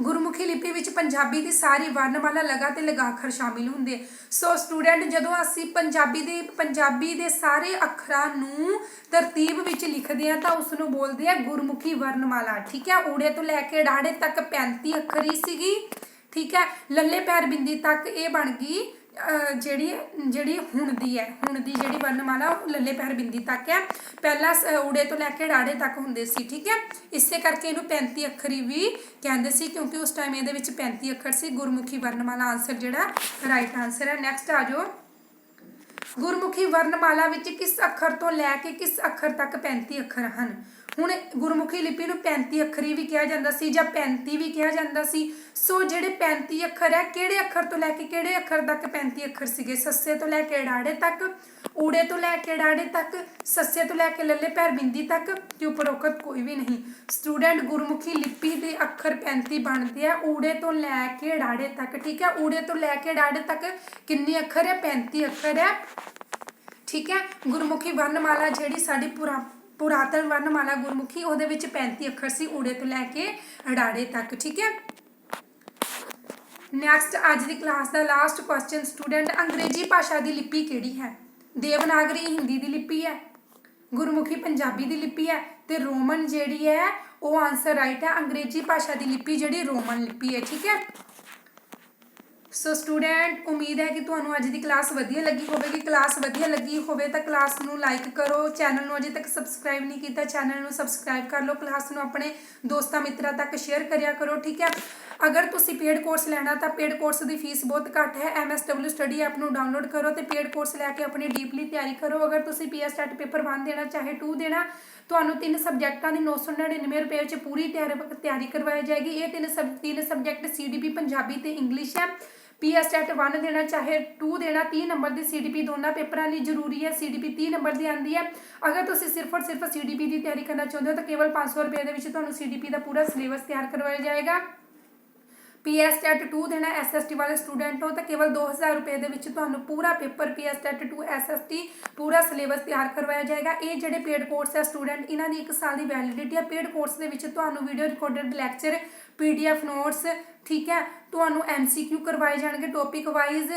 ਗੁਰਮੁਖੀ ਲਿਪੀ ਵਿੱਚ ਪੰਜਾਬੀ ਦੀ ਸਾਰੀ ਵਰਣਮਾਲਾ ਲਗਾ ਤੇ ਲਗਾ ਅੱਖਰ ਸ਼ਾਮਿਲ ਹੁੰਦੇ। ਸੋ ਸਟੂਡੈਂਟ ਜਦੋਂ ਅਸੀਂ ਪੰਜਾਬੀ ਦੇ ਪੰਜਾਬੀ ਦੇ ਸਾਰੇ ਅੱਖਰਾਂ ਨੂੰ ਤਰਤੀਬ ਵਿੱਚ ਲਿਖਦੇ ਆ ਤਾਂ ਉਸ ਨੂੰ ਬੋਲਦੇ ਆ ਗੁਰਮੁਖੀ ਵਰਣਮਾਲਾ। ਠੀਕ ਹੈ, ਊੜੇ ਤੋਂ ਲੈ ਕੇ ਡਾੜੇ ਤੱਕ 35 ਅੱਖਰੀ ਸੀਗੀ। ਠੀਕ ਹੈ? ਲੱਲੇ ਪੈਰ ਬਿੰਦੀ ਤੱਕ ਇਹ ਬਣ ਗਈ ਜਿਹੜੀ ਜਿਹੜੀ ਹੁਣ ਦੀ ਹੈ। ਹੁਣ ਦੀ ਜਿਹੜੀ ਵਰਣਮਾਲਾ, ਉਹ ਲੱਲੇ ਪੈਰ ਬਿੰਦੀ ਤੱਕ ਹੈ। ਪਹਿਲਾਂ ਊੜੇ ਤੋਂ ਲੈ ਕੇ ਡਾੜੇ ਤੱਕ ਹੁੰਦੇ ਸੀ, ਠੀਕ ਹੈ? ਇਸੇ ਕਰਕੇ ਇਹਨੂੰ 35 ਅੱਖਰੀ ਵੀ ਕਹਿੰਦੇ ਸੀ, ਕਿਉਂਕਿ ਉਸ ਟਾਈਮ ਇਹਦੇ ਵਿੱਚ 35 ਅੱਖਰ ਸੀ। ਗੁਰਮੁਖੀ ਵਰਣਮਾਲਾ ਆਨਸਰ ਜਿਹੜਾ ਰਾਈਟ ਆਨਸਰ ਹੈ। ਨੈਕਸਟ ਆ ਜਾਓ। ਗੁਰਮੁਖੀ ਵਰਣਮਾਲਾ ਵਿੱਚ ਕਿਸ ਅੱਖਰ ਤੋਂ ਲੈ ਕੇ ਕਿਸ ਅੱਖਰ ਤੱਕ 35 ਅੱਖਰ ਹਨ? ਹੁਣ ਗੁਰਮੁਖੀ ਲਿਪੀ ਨੂੰ 35 ਅੱਖਰੀ ਵੀ ਕਿਹਾ ਜਾਂਦਾ ਸੀ ਜਾਂ 35 ਵੀ ਕਿਹਾ ਜਾਂਦਾ ਸੀ। ਸੋ ਜਿਹੜੇ 35 ਅੱਖਰ ਹੈ, ਕਿਹੜੇ ਅੱਖਰ ਤੋਂ ਲੈ ਕੇ ਕਿਹੜੇ ਅੱਖਰ ਤੱਕ 35 ਅੱਖਰ ਸੀਗੇ? ਸੱਸੇ ਤੋਂ ਲੈ ਕੇ ਡਾੜੇ ਤੱਕ, ਊੜੇ ਤੋਂ ਲੈ ਕੇ ਡਾੜੇ ਤੱਕ, ਸੱਸੇ ਤੋਂ ਲੈ ਕੇ ਲੱਲੇ ਪੈਰ ਬਿੰਦੀ ਤੱਕ ਤੇ ਉਪਰੋਕਤ ਕੋਈ ਵੀ ਨਹੀਂ। ਸਟੂਡੈਂਟ, ਗੁਰਮੁਖੀ ਲਿਪੀ ਦੇ ਅੱਖਰ 35 ਬਣਦੇ ਆ, ਊੜੇ ਤੋਂ ਲੈ ਕੇ ਡਾੜੇ ਤੱਕ, ਠੀਕ ਹੈ? ਊੜੇ ਤੋਂ ਲੈ ਕੇ ਡਾੜੇ ਤੱਕ ਕਿੰਨੇ ਅੱਖਰ ਹੈ? 35 ਅੱਖਰ ਹੈ। ਠੀਕ ਹੈ? ਗੁਰਮੁਖੀ ਵਰਣਮਾਲਾ ਜਿਹੜੀ ਸਾਡੀ ਪੁਰਾ ਪੁਰਾਤਨ ਵਰਣਮਾਲਾ ਗੁਰਮੁਖੀ, ਉਹਦੇ ਵਿੱਚ 35 ਅੱਖਰ ਸੀ ਊੜੇ ਤੋਂ ਲੈ ਕੇ ਅਡਾੜੇ ਤੱਕ, ਠੀਕ ਹੈ? ਨੈਕਸਟ ਅੱਜ ਦੀ ਕਲਾਸ ਦਾ ਲਾਸਟ ਕੁਐਸਚਨ ਸਟੂਡੈਂਟ ਅੰਗਰੇਜ਼ੀ ਭਾਸ਼ਾ ਦੀ ਲਿਪੀ ਕਿਹੜੀ ਹੈ? ਦੇਵਨਾਗਰੀ ਹਿੰਦੀ ਦੀ ਲਿਪੀ ਹੈ, ਗੁਰਮੁਖੀ ਪੰਜਾਬੀ ਦੀ ਲਿਪੀ ਹੈ ਤੇ ਰੋਮਨ ਜਿਹੜੀ ਹੈ, ਉਹ ਆਨਸਰ ਰਾਈਟ ਹੈ, ਅੰਗਰੇਜ਼ੀ ਭਾਸ਼ਾ ਦੀ ਲਿਪੀ ਜਿਹੜੀ ਰੋਮਨ ਲਿਪੀ ਹੈ, ਠੀਕ ਹੈ? ਸੋ ਸਟੂਡੈਂਟ ਉਮੀਦ ਹੈ ਕਿ ਤੁਹਾਨੂੰ ਅੱਜ ਦੀ ਕਲਾਸ ਵਧੀਆ ਲੱਗੀ ਹੋਵੇਗੀ ਕਲਾਸ ਵਧੀਆ ਲੱਗੀ ਹੋਵੇ ਤਾਂ ਕਲਾਸ ਨੂੰ ਲਾਈਕ ਕਰੋ ਚੈਨਲ ਨੂੰ ਅਜੇ ਤੱਕ ਸਬਸਕ੍ਰਾਈਬ ਨਹੀਂ ਕੀਤਾ ਚੈਨਲ ਨੂੰ ਸਬਸਕ੍ਰਾਈਬ ਕਰ ਲਓ ਕਲਾਸ ਨੂੰ ਆਪਣੇ ਦੋਸਤਾਂ ਮਿੱਤਰਾਂ ਤੱਕ ਸ਼ੇਅਰ ਕਰਿਆ ਕਰੋ ਠੀਕ ਹੈ ਅਗਰ ਤੁਸੀਂ ਪੇਡ ਕੋਰਸ ਲੈਣਾ ਤਾਂ ਪੇਡ ਕੋਰਸ ਦੀ ਫੀਸ ਬਹੁਤ ਘੱਟ ਹੈ MSW ਸਟੱਡੀ ਐਪ ਨੂੰ ਡਾਊਨਲੋਡ ਕਰੋ ਤੇ ਪੇਡ ਕੋਰਸ ਲੈ ਕੇ ਆਪਣੀ ਡੀਪਲੀ ਤਿਆਰੀ ਕਰੋ ਅਗਰ ਤੁਸੀਂ ਪੀਐਸਟੈਟ ਪੇਪਰ 1 ਦੇਣਾ ਚਾਹੇ 2 ਦੇਣਾ ਤੁਹਾਨੂੰ ਤਿੰਨ ਸਬਜੈਕਟਾਂ ਦੀ 999 ਰੁਪਏ ਵਿੱਚ ਪੂਰੀ ਤਿਆਰੀ ਤਿਆਰੀ ਕਰਵਾਈ ਜਾਏਗੀ ਇਹ ਤਿੰਨ ਸਬ ਤਿੰਨ ਸਬਜੈਕਟ ਸੀਡੀਪੀ ਪੰਜਾਬੀ ਤੇ ਇੰਗਲਿਸ਼ ਹੈ ਪੀਐਸਟੈਟ 1 ਦੇਣਾ ਚਾਹੇ 2 ਦੇਣਾ 30 ਨੰਬਰ ਦੀ ਸੀਡੀਪੀ ਦੋਨਾਂ ਪੇਪਰਾਂ ਲਈ ਜ਼ਰੂਰੀ ਹੈ ਸੀਡੀਪੀ 30 ਨੰਬਰ ਦੀ ਆਂਦੀ ਹੈ। ਅਗਰ ਤੁਸੀਂ ਸਿਰਫ ਔਰ ਸਿਰਫ ਸੀਡੀਪੀ ਦੀ ਤਿਆਰੀ ਕਰਨਾ ਚਾਹੁੰਦੇ ਹੋ ਤਾਂ ਕੇਵਲ 500 ਰੁਪਏ ਦੇ ਵਿੱਚ ਤੁਹਾਨੂੰ ਸੀਡੀਪੀ ਦਾ ਪੂਰਾ ਸਿਲੇਬਸ ਤਿਆਰ ਕਰਵਾਇਆ ਜਾਏਗਾ। ਪੀਐਸਟੈਟ 2 ਦੇਣਾ ਐਸਐਸਟੀ ਵਾਲੇ ਸਟੂਡੈਂਟ ਹੋ ਤਾਂ ਕੇਵਲ 2000 ਰੁਪਏ ਦੇ ਵਿੱਚ ਤੁਹਾਨੂੰ ਪੂਰਾ ਪੇਪਰ ਪੀਐਸਟੈਟ 2 ਐਸਐਸਟੀ ਪੂਰਾ ਸਿਲੇਬਸ ਤਿਆਰ ਕਰਵਾਇਆ ਜਾਏਗਾ। ਇਹ ਜਿਹੜੇ ਪੇਡ ਕੋਰਸ ਹੈ ਸਟੂਡੈਂਟ ਇਹਨਾਂ ਦੀ 1 ਸਾਲ ਦੀ ਵੈਲਿਡਿਟੀ ਹੈ। ਪੇਡ ਕੋਰਸ ਦੇ ਵਿੱਚ ਤੁਹਾਨੂੰ video recorded lecture PDF notes ਠੀਕ ਹੈ, ਤੁਹਾਨੂੰ ਐਮਸੀਕਿਊ ਕਰਵਾਏ ਜਾਣਗੇ। ਟੌਪਿਕ ਵਾਈਜ਼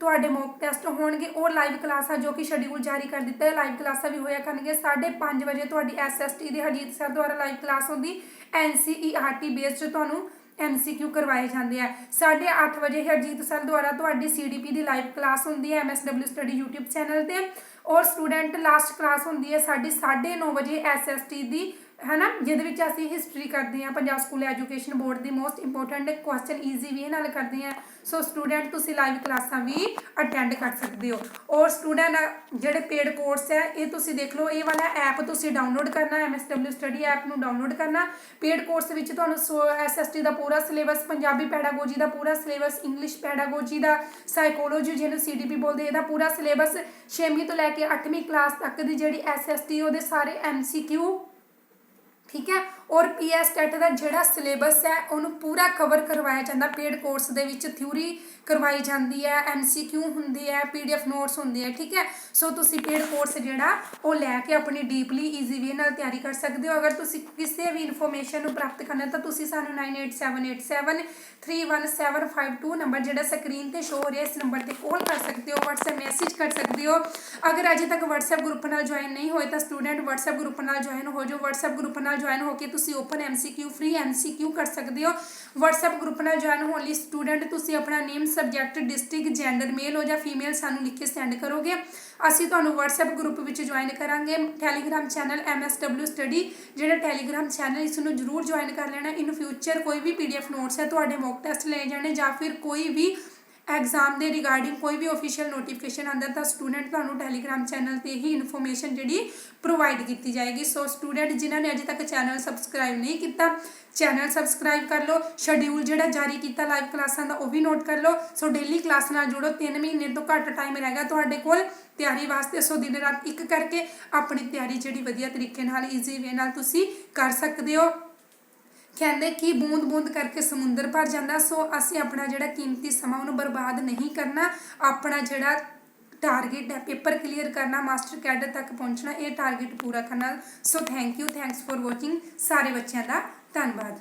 ਤੁਹਾਡੇ ਮੌਕ ਟੈਸਟ ਹੋਣਗੇ। ਔਰ ਲਾਈਵ ਕਲਾਸਾਂ ਜੋ ਕਿ ਸ਼ਡਿਊਲ ਜਾਰੀ ਕਰ ਦਿੱਤਾ ਹੈ। ਲਾਈਵ ਕਲਾਸਾਂ ਵੀ ਹੋਇਆ ਕਰਨਗੇ। 5:30 ਵਜੇ ਤੁਹਾਡੀ ਐਸਐਸਟੀ ਦੇ ਹਰਜੀਤ ਸਰ ਦੁਆਰਾ ਲਾਈਵ ਕਲਾਸ ਹੁੰਦੀ। ਐਨਸੀਈਆਰਟੀ ਬੇਸਡ ਤੁਹਾਨੂੰ ਐਮਸੀਕਿਊ ਕਰਵਾਏ ਜਾਂਦੇ ਆ। 8:30 ਵਜੇ ਹਰਜੀਤ ਸਰ ਦੁਆਰਾ ਤੁਹਾਡੀ ਸੀਡੀਪੀ ਦੀ ਲਾਈਵ ਕਲਾਸ ਹੁੰਦੀ ਹੈ ਐਮਐਸਡਬਲਿਊ ਸਟੱਡੀ YouTube ਚੈਨਲ ਤੇ। ਔਰ ਸਟੂਡੈਂਟ ਲਾਸਟ ਕਲਾਸ ਹੁੰਦੀ ਹੈ ਸਾਡੀ 9:30 ਵਜੇ ਐਸਐਸਟੀ ਦੀ ਹੈਨਾ, ਜਿਹਦੇ ਵਿੱਚ ਅਸੀਂ ਹਿਸਟਰੀ ਕਰਦੇ ਹਾਂ, ਪੰਜਾਬ ਸਕੂਲ ਐਜੂਕੇਸ਼ਨ ਬੋਰਡ ਦੀ most important question easy way ਨਾਲ ਕਰਦੇ ਹਾਂ। ਸੋ ਸਟੂਡੈਂਟ ਤੁਸੀਂ ਲਾਈਵ ਕਲਾਸਾਂ ਵੀ ਅਟੈਂਡ ਕਰ ਸਕਦੇ ਹੋ। ਔਰ ਸਟੂਡੈਂਟ ਜਿਹੜੇ ਪੇਡ ਕੋਰਸ ਹੈ, ਇਹ ਤੁਸੀਂ ਦੇਖ ਲਓ, ਇਹ ਵਾਲਾ ਐਪ ਤੁਸੀਂ ਡਾਊਨਲੋਡ ਕਰਨਾ ਐਮਐਸਡਬਲਿਊ ਸਟੱਡੀ ਐਪ ਨੂੰ ਡਾਊਨਲੋਡ ਕਰਨਾ। ਪੇਡ ਕੋਰਸ ਵਿੱਚ ਤੁਹਾਨੂੰ ਐਸਐਸਟੀ ਦਾ ਪੂਰਾ ਸਿਲੇਬਸ ਪੰਜਾਬੀ ਪੈਡਾਗੋਜੀ ਦਾ ਪੂਰਾ ਸਿਲੇਬਸ ਇੰਗਲਿਸ਼ ਪੈਡਾਗੋਜੀ ਦਾ ਸਾਈਕੋਲੋਜੀ ਜਿਹਨੂੰ ਸੀਡੀਪੀ ਬੋਲਦੇ ਇਹਦਾ ਪੂਰਾ ਸਿਲੇਬਸ 6ਵੀਂ ਤੋਂ ਲੈ ਕੇ 8ਵੀਂ ਕਲਾਸ ਤੱਕ ਦੀ ਜਿਹੜੀ ਐਸਐਸਟੀ ਉਹਦੇ ਸਾਰੇ ਐਮਸੀਕਿਊ ਠੀਕ ਹੈ? ਔਰ ਪੀਐਸ ਟੈਟ ਦਾ ਜਿਹੜਾ ਸਿਲੇਬਸ ਹੈ, ਉਹਨੂੰ ਪੂਰਾ ਕਵਰ ਕਰਵਾਇਆ ਜਾਂਦਾ। ਪੇਡ ਕੋਰਸ ਦੇ ਵਿੱਚ ਥਿਊਰੀ ਕਰਵਾਈ ਜਾਂਦੀ ਹੈ ਐਮਸੀਕਿਊ ਹੁੰਦੀ ਹੈ ਪੀਡੀਐਫ ਨੋਟਸ ਹੁੰਦੇ ਆ ਠੀਕ ਹੈ? ਸੋ ਤੁਸੀਂ ਪੇਡ ਕੋਰਸ ਜਿਹੜਾ, ਉਹ ਲੈ ਕੇ ਆਪਣੀ ਡੀਪਲੀ ਈਜ਼ੀ ਵੇ ਨਾਲ ਤਿਆਰੀ ਕਰ ਸਕਦੇ ਹੋ। ਅਗਰ ਤੁਸੀਂ ਕਿਸੇ ਵੀ ਇਨਫੋਰਮੇਸ਼ਨ ਨੂੰ ਪ੍ਰਾਪਤ ਕਰਨਾ ਤਾਂ ਤੁਸੀਂ ਸਾਨੂੰ 9878731752 ਨੰਬਰ ਜਿਹੜਾ ਸਕਰੀਨ ਤੇ ਸ਼ੋ ਹੋ ਰਿਹਾ, ਇਸ ਨੰਬਰ ਤੇ ਕਾਲ ਕਰ ਸਕਦੇ ਹੋ, WhatsApp ਮੈਸੇਜ ਕਰ ਸਕਦੇ ਹੋ। ਅਗਰ ਅਜੇ ਤੱਕ WhatsApp ਗਰੁੱਪ ਨਾਲ ਜੁਆਇਨ ਨਹੀਂ ਹੋਏ, ਤਾਂ ਸਟੂਡੈਂਟ WhatsApp ਗਰੁੱਪ ਨਾਲ ਜੁਆਇਨ ਹੋ ਜਾਓ। WhatsApp ਗਰੁੱਪ ਨਾਲ ਜੁਆਇਨ ਹੋ ਕੇ ਤੁਸੀਂ ਓਪਨ ਐਮਸੀਕਿਊ ਫ੍ਰੀ ਐਮਸੀਕਿਊ ਕਰ ਸਕਦੇ ਹੋ। WhatsApp ਗਰੁੱਪ ਨਾਲ ਜੁਆਇਨ ਹੋਣ ਲਈ ਸਟੂਡੈਂਟ ਤੁਸੀਂ ਆਪਣਾ name subject district gender male ਹੋ ਜਾਂ ਫੀਮੇਲ ਸਾਨੂੰ ਲਿਖ ਕੇ ਸੈਂਡ ਕਰੋਗੇ। ਅਸੀਂ ਤੁਹਾਨੂੰ WhatsApp ਗਰੁੱਪ ਵਿੱਚ ਜੁਆਇਨ ਕਰਾਂਗੇ। ਟੈਲੀਗ੍ਰਾਮ ਚੈਨਲ MSW ਸਟੱਡੀ ਜਿਹੜਾ ਟੈਲੀਗ੍ਰਾਮ ਚੈਨਲ ਇਸ ਨੂੰ ਜਰੂਰ ਜੁਆਇਨ ਕਰ ਲੈਣਾ। ਇਨ ਫਿਊਚਰ ਕੋਈ ਵੀ ਪੀਡੀਐਫ ਨੋਟਸ ਹੈ, ਤੁਹਾਡੇ ਮੌਕ ਟੈਸਟ ਲਏ ਜਾਣੇ ਜਾਂ ਫਿਰ ਕੋਈ ਵੀ ਐਗਜ਼ਾਮ ਦੇ ਰਿਗਾਰਡਿੰਗ ਕੋਈ ਵੀ ਅਫੀਸ਼ੀਅਲ ਨੋਟੀਫਿਕੇਸ਼ਨ ਆਉਂਦਾ ਤਾਂ ਸਟੂਡੈਂਟ ਤੁਹਾਨੂੰ ਟੈਲੀਗ੍ਰਾਮ ਚੈਨਲ ਤੇ ਹੀ ਇਨਫੋਰਮੇਸ਼ਨ ਜਿਹੜੀ ਪ੍ਰੋਵਾਈਡ ਕੀਤੀ ਜਾਏਗੀ। ਸੋ ਸਟੂਡੈਂਟ ਜਿਨ੍ਹਾਂ ਨੇ ਅਜੇ ਤੱਕ ਚੈਨਲ ਸਬਸਕ੍ਰਾਈਬ ਨਹੀਂ ਕੀਤਾ ਚੈਨਲ ਸਬਸਕ੍ਰਾਈਬ ਕਰ ਲਓ। ਸ਼ਡਿਊਲ ਜਿਹੜਾ ਜਾਰੀ ਕੀਤਾ ਲਾਈਵ ਕਲਾਸਾਂ ਦਾ, ਉਹ ਵੀ ਨੋਟ ਕਰ ਲਓ। ਸੋ ਡੇਲੀ ਕਲਾਸ ਨਾਲ ਜੁੜੋ। 3 ਮਹੀਨੇ ਤੋਂ ਘੱਟ ਟਾਈਮ ਰਹੇਗਾ ਤੁਹਾਡੇ ਕੋਲ ਤਿਆਰੀ ਵਾਸਤੇ। ਸੋ ਦਿਨ ਰਾਤ ਇੱਕ ਕਰਕੇ ਆਪਣੀ ਤਿਆਰੀ ਜਿਹੜੀ ਵਧੀਆ ਤਰੀਕੇ ਨਾਲ ਈਜ਼ੀ ਵੇ ਨਾਲ ਤੁਸੀਂ ਕਰ ਸਕਦੇ ਹੋ। ਕਹਿੰਦੇ ਕਿ ਬੂੰਦ ਬੂੰਦ ਕਰਕੇ ਸਮੁੰਦਰ ਭਰ ਜਾਂਦਾ, ਸੋ ਅਸੀਂ ਆਪਣਾ ਜਿਹੜਾ ਕੀਮਤੀ ਸਮਾਂ ਉਹਨੂੰ ਬਰਬਾਦ ਨਹੀਂ ਕਰਨਾ, ਆਪਣਾ ਜਿਹੜਾ ਟਾਰਗੇਟ ਹੈ, ਪੇਪਰ ਕਲੀਅਰ ਕਰਨਾ ਮਾਸਟਰ ਕੈਡਰ ਤੱਕ ਪਹੁੰਚਣਾ, ਇਹ ਟਾਰਗੇਟ ਪੂਰਾ ਕਰਨਾ। So thank you thanks for watching ਸਾਰੇ ਬੱਚਿਆਂ ਦਾ ਧੰਨਵਾਦ।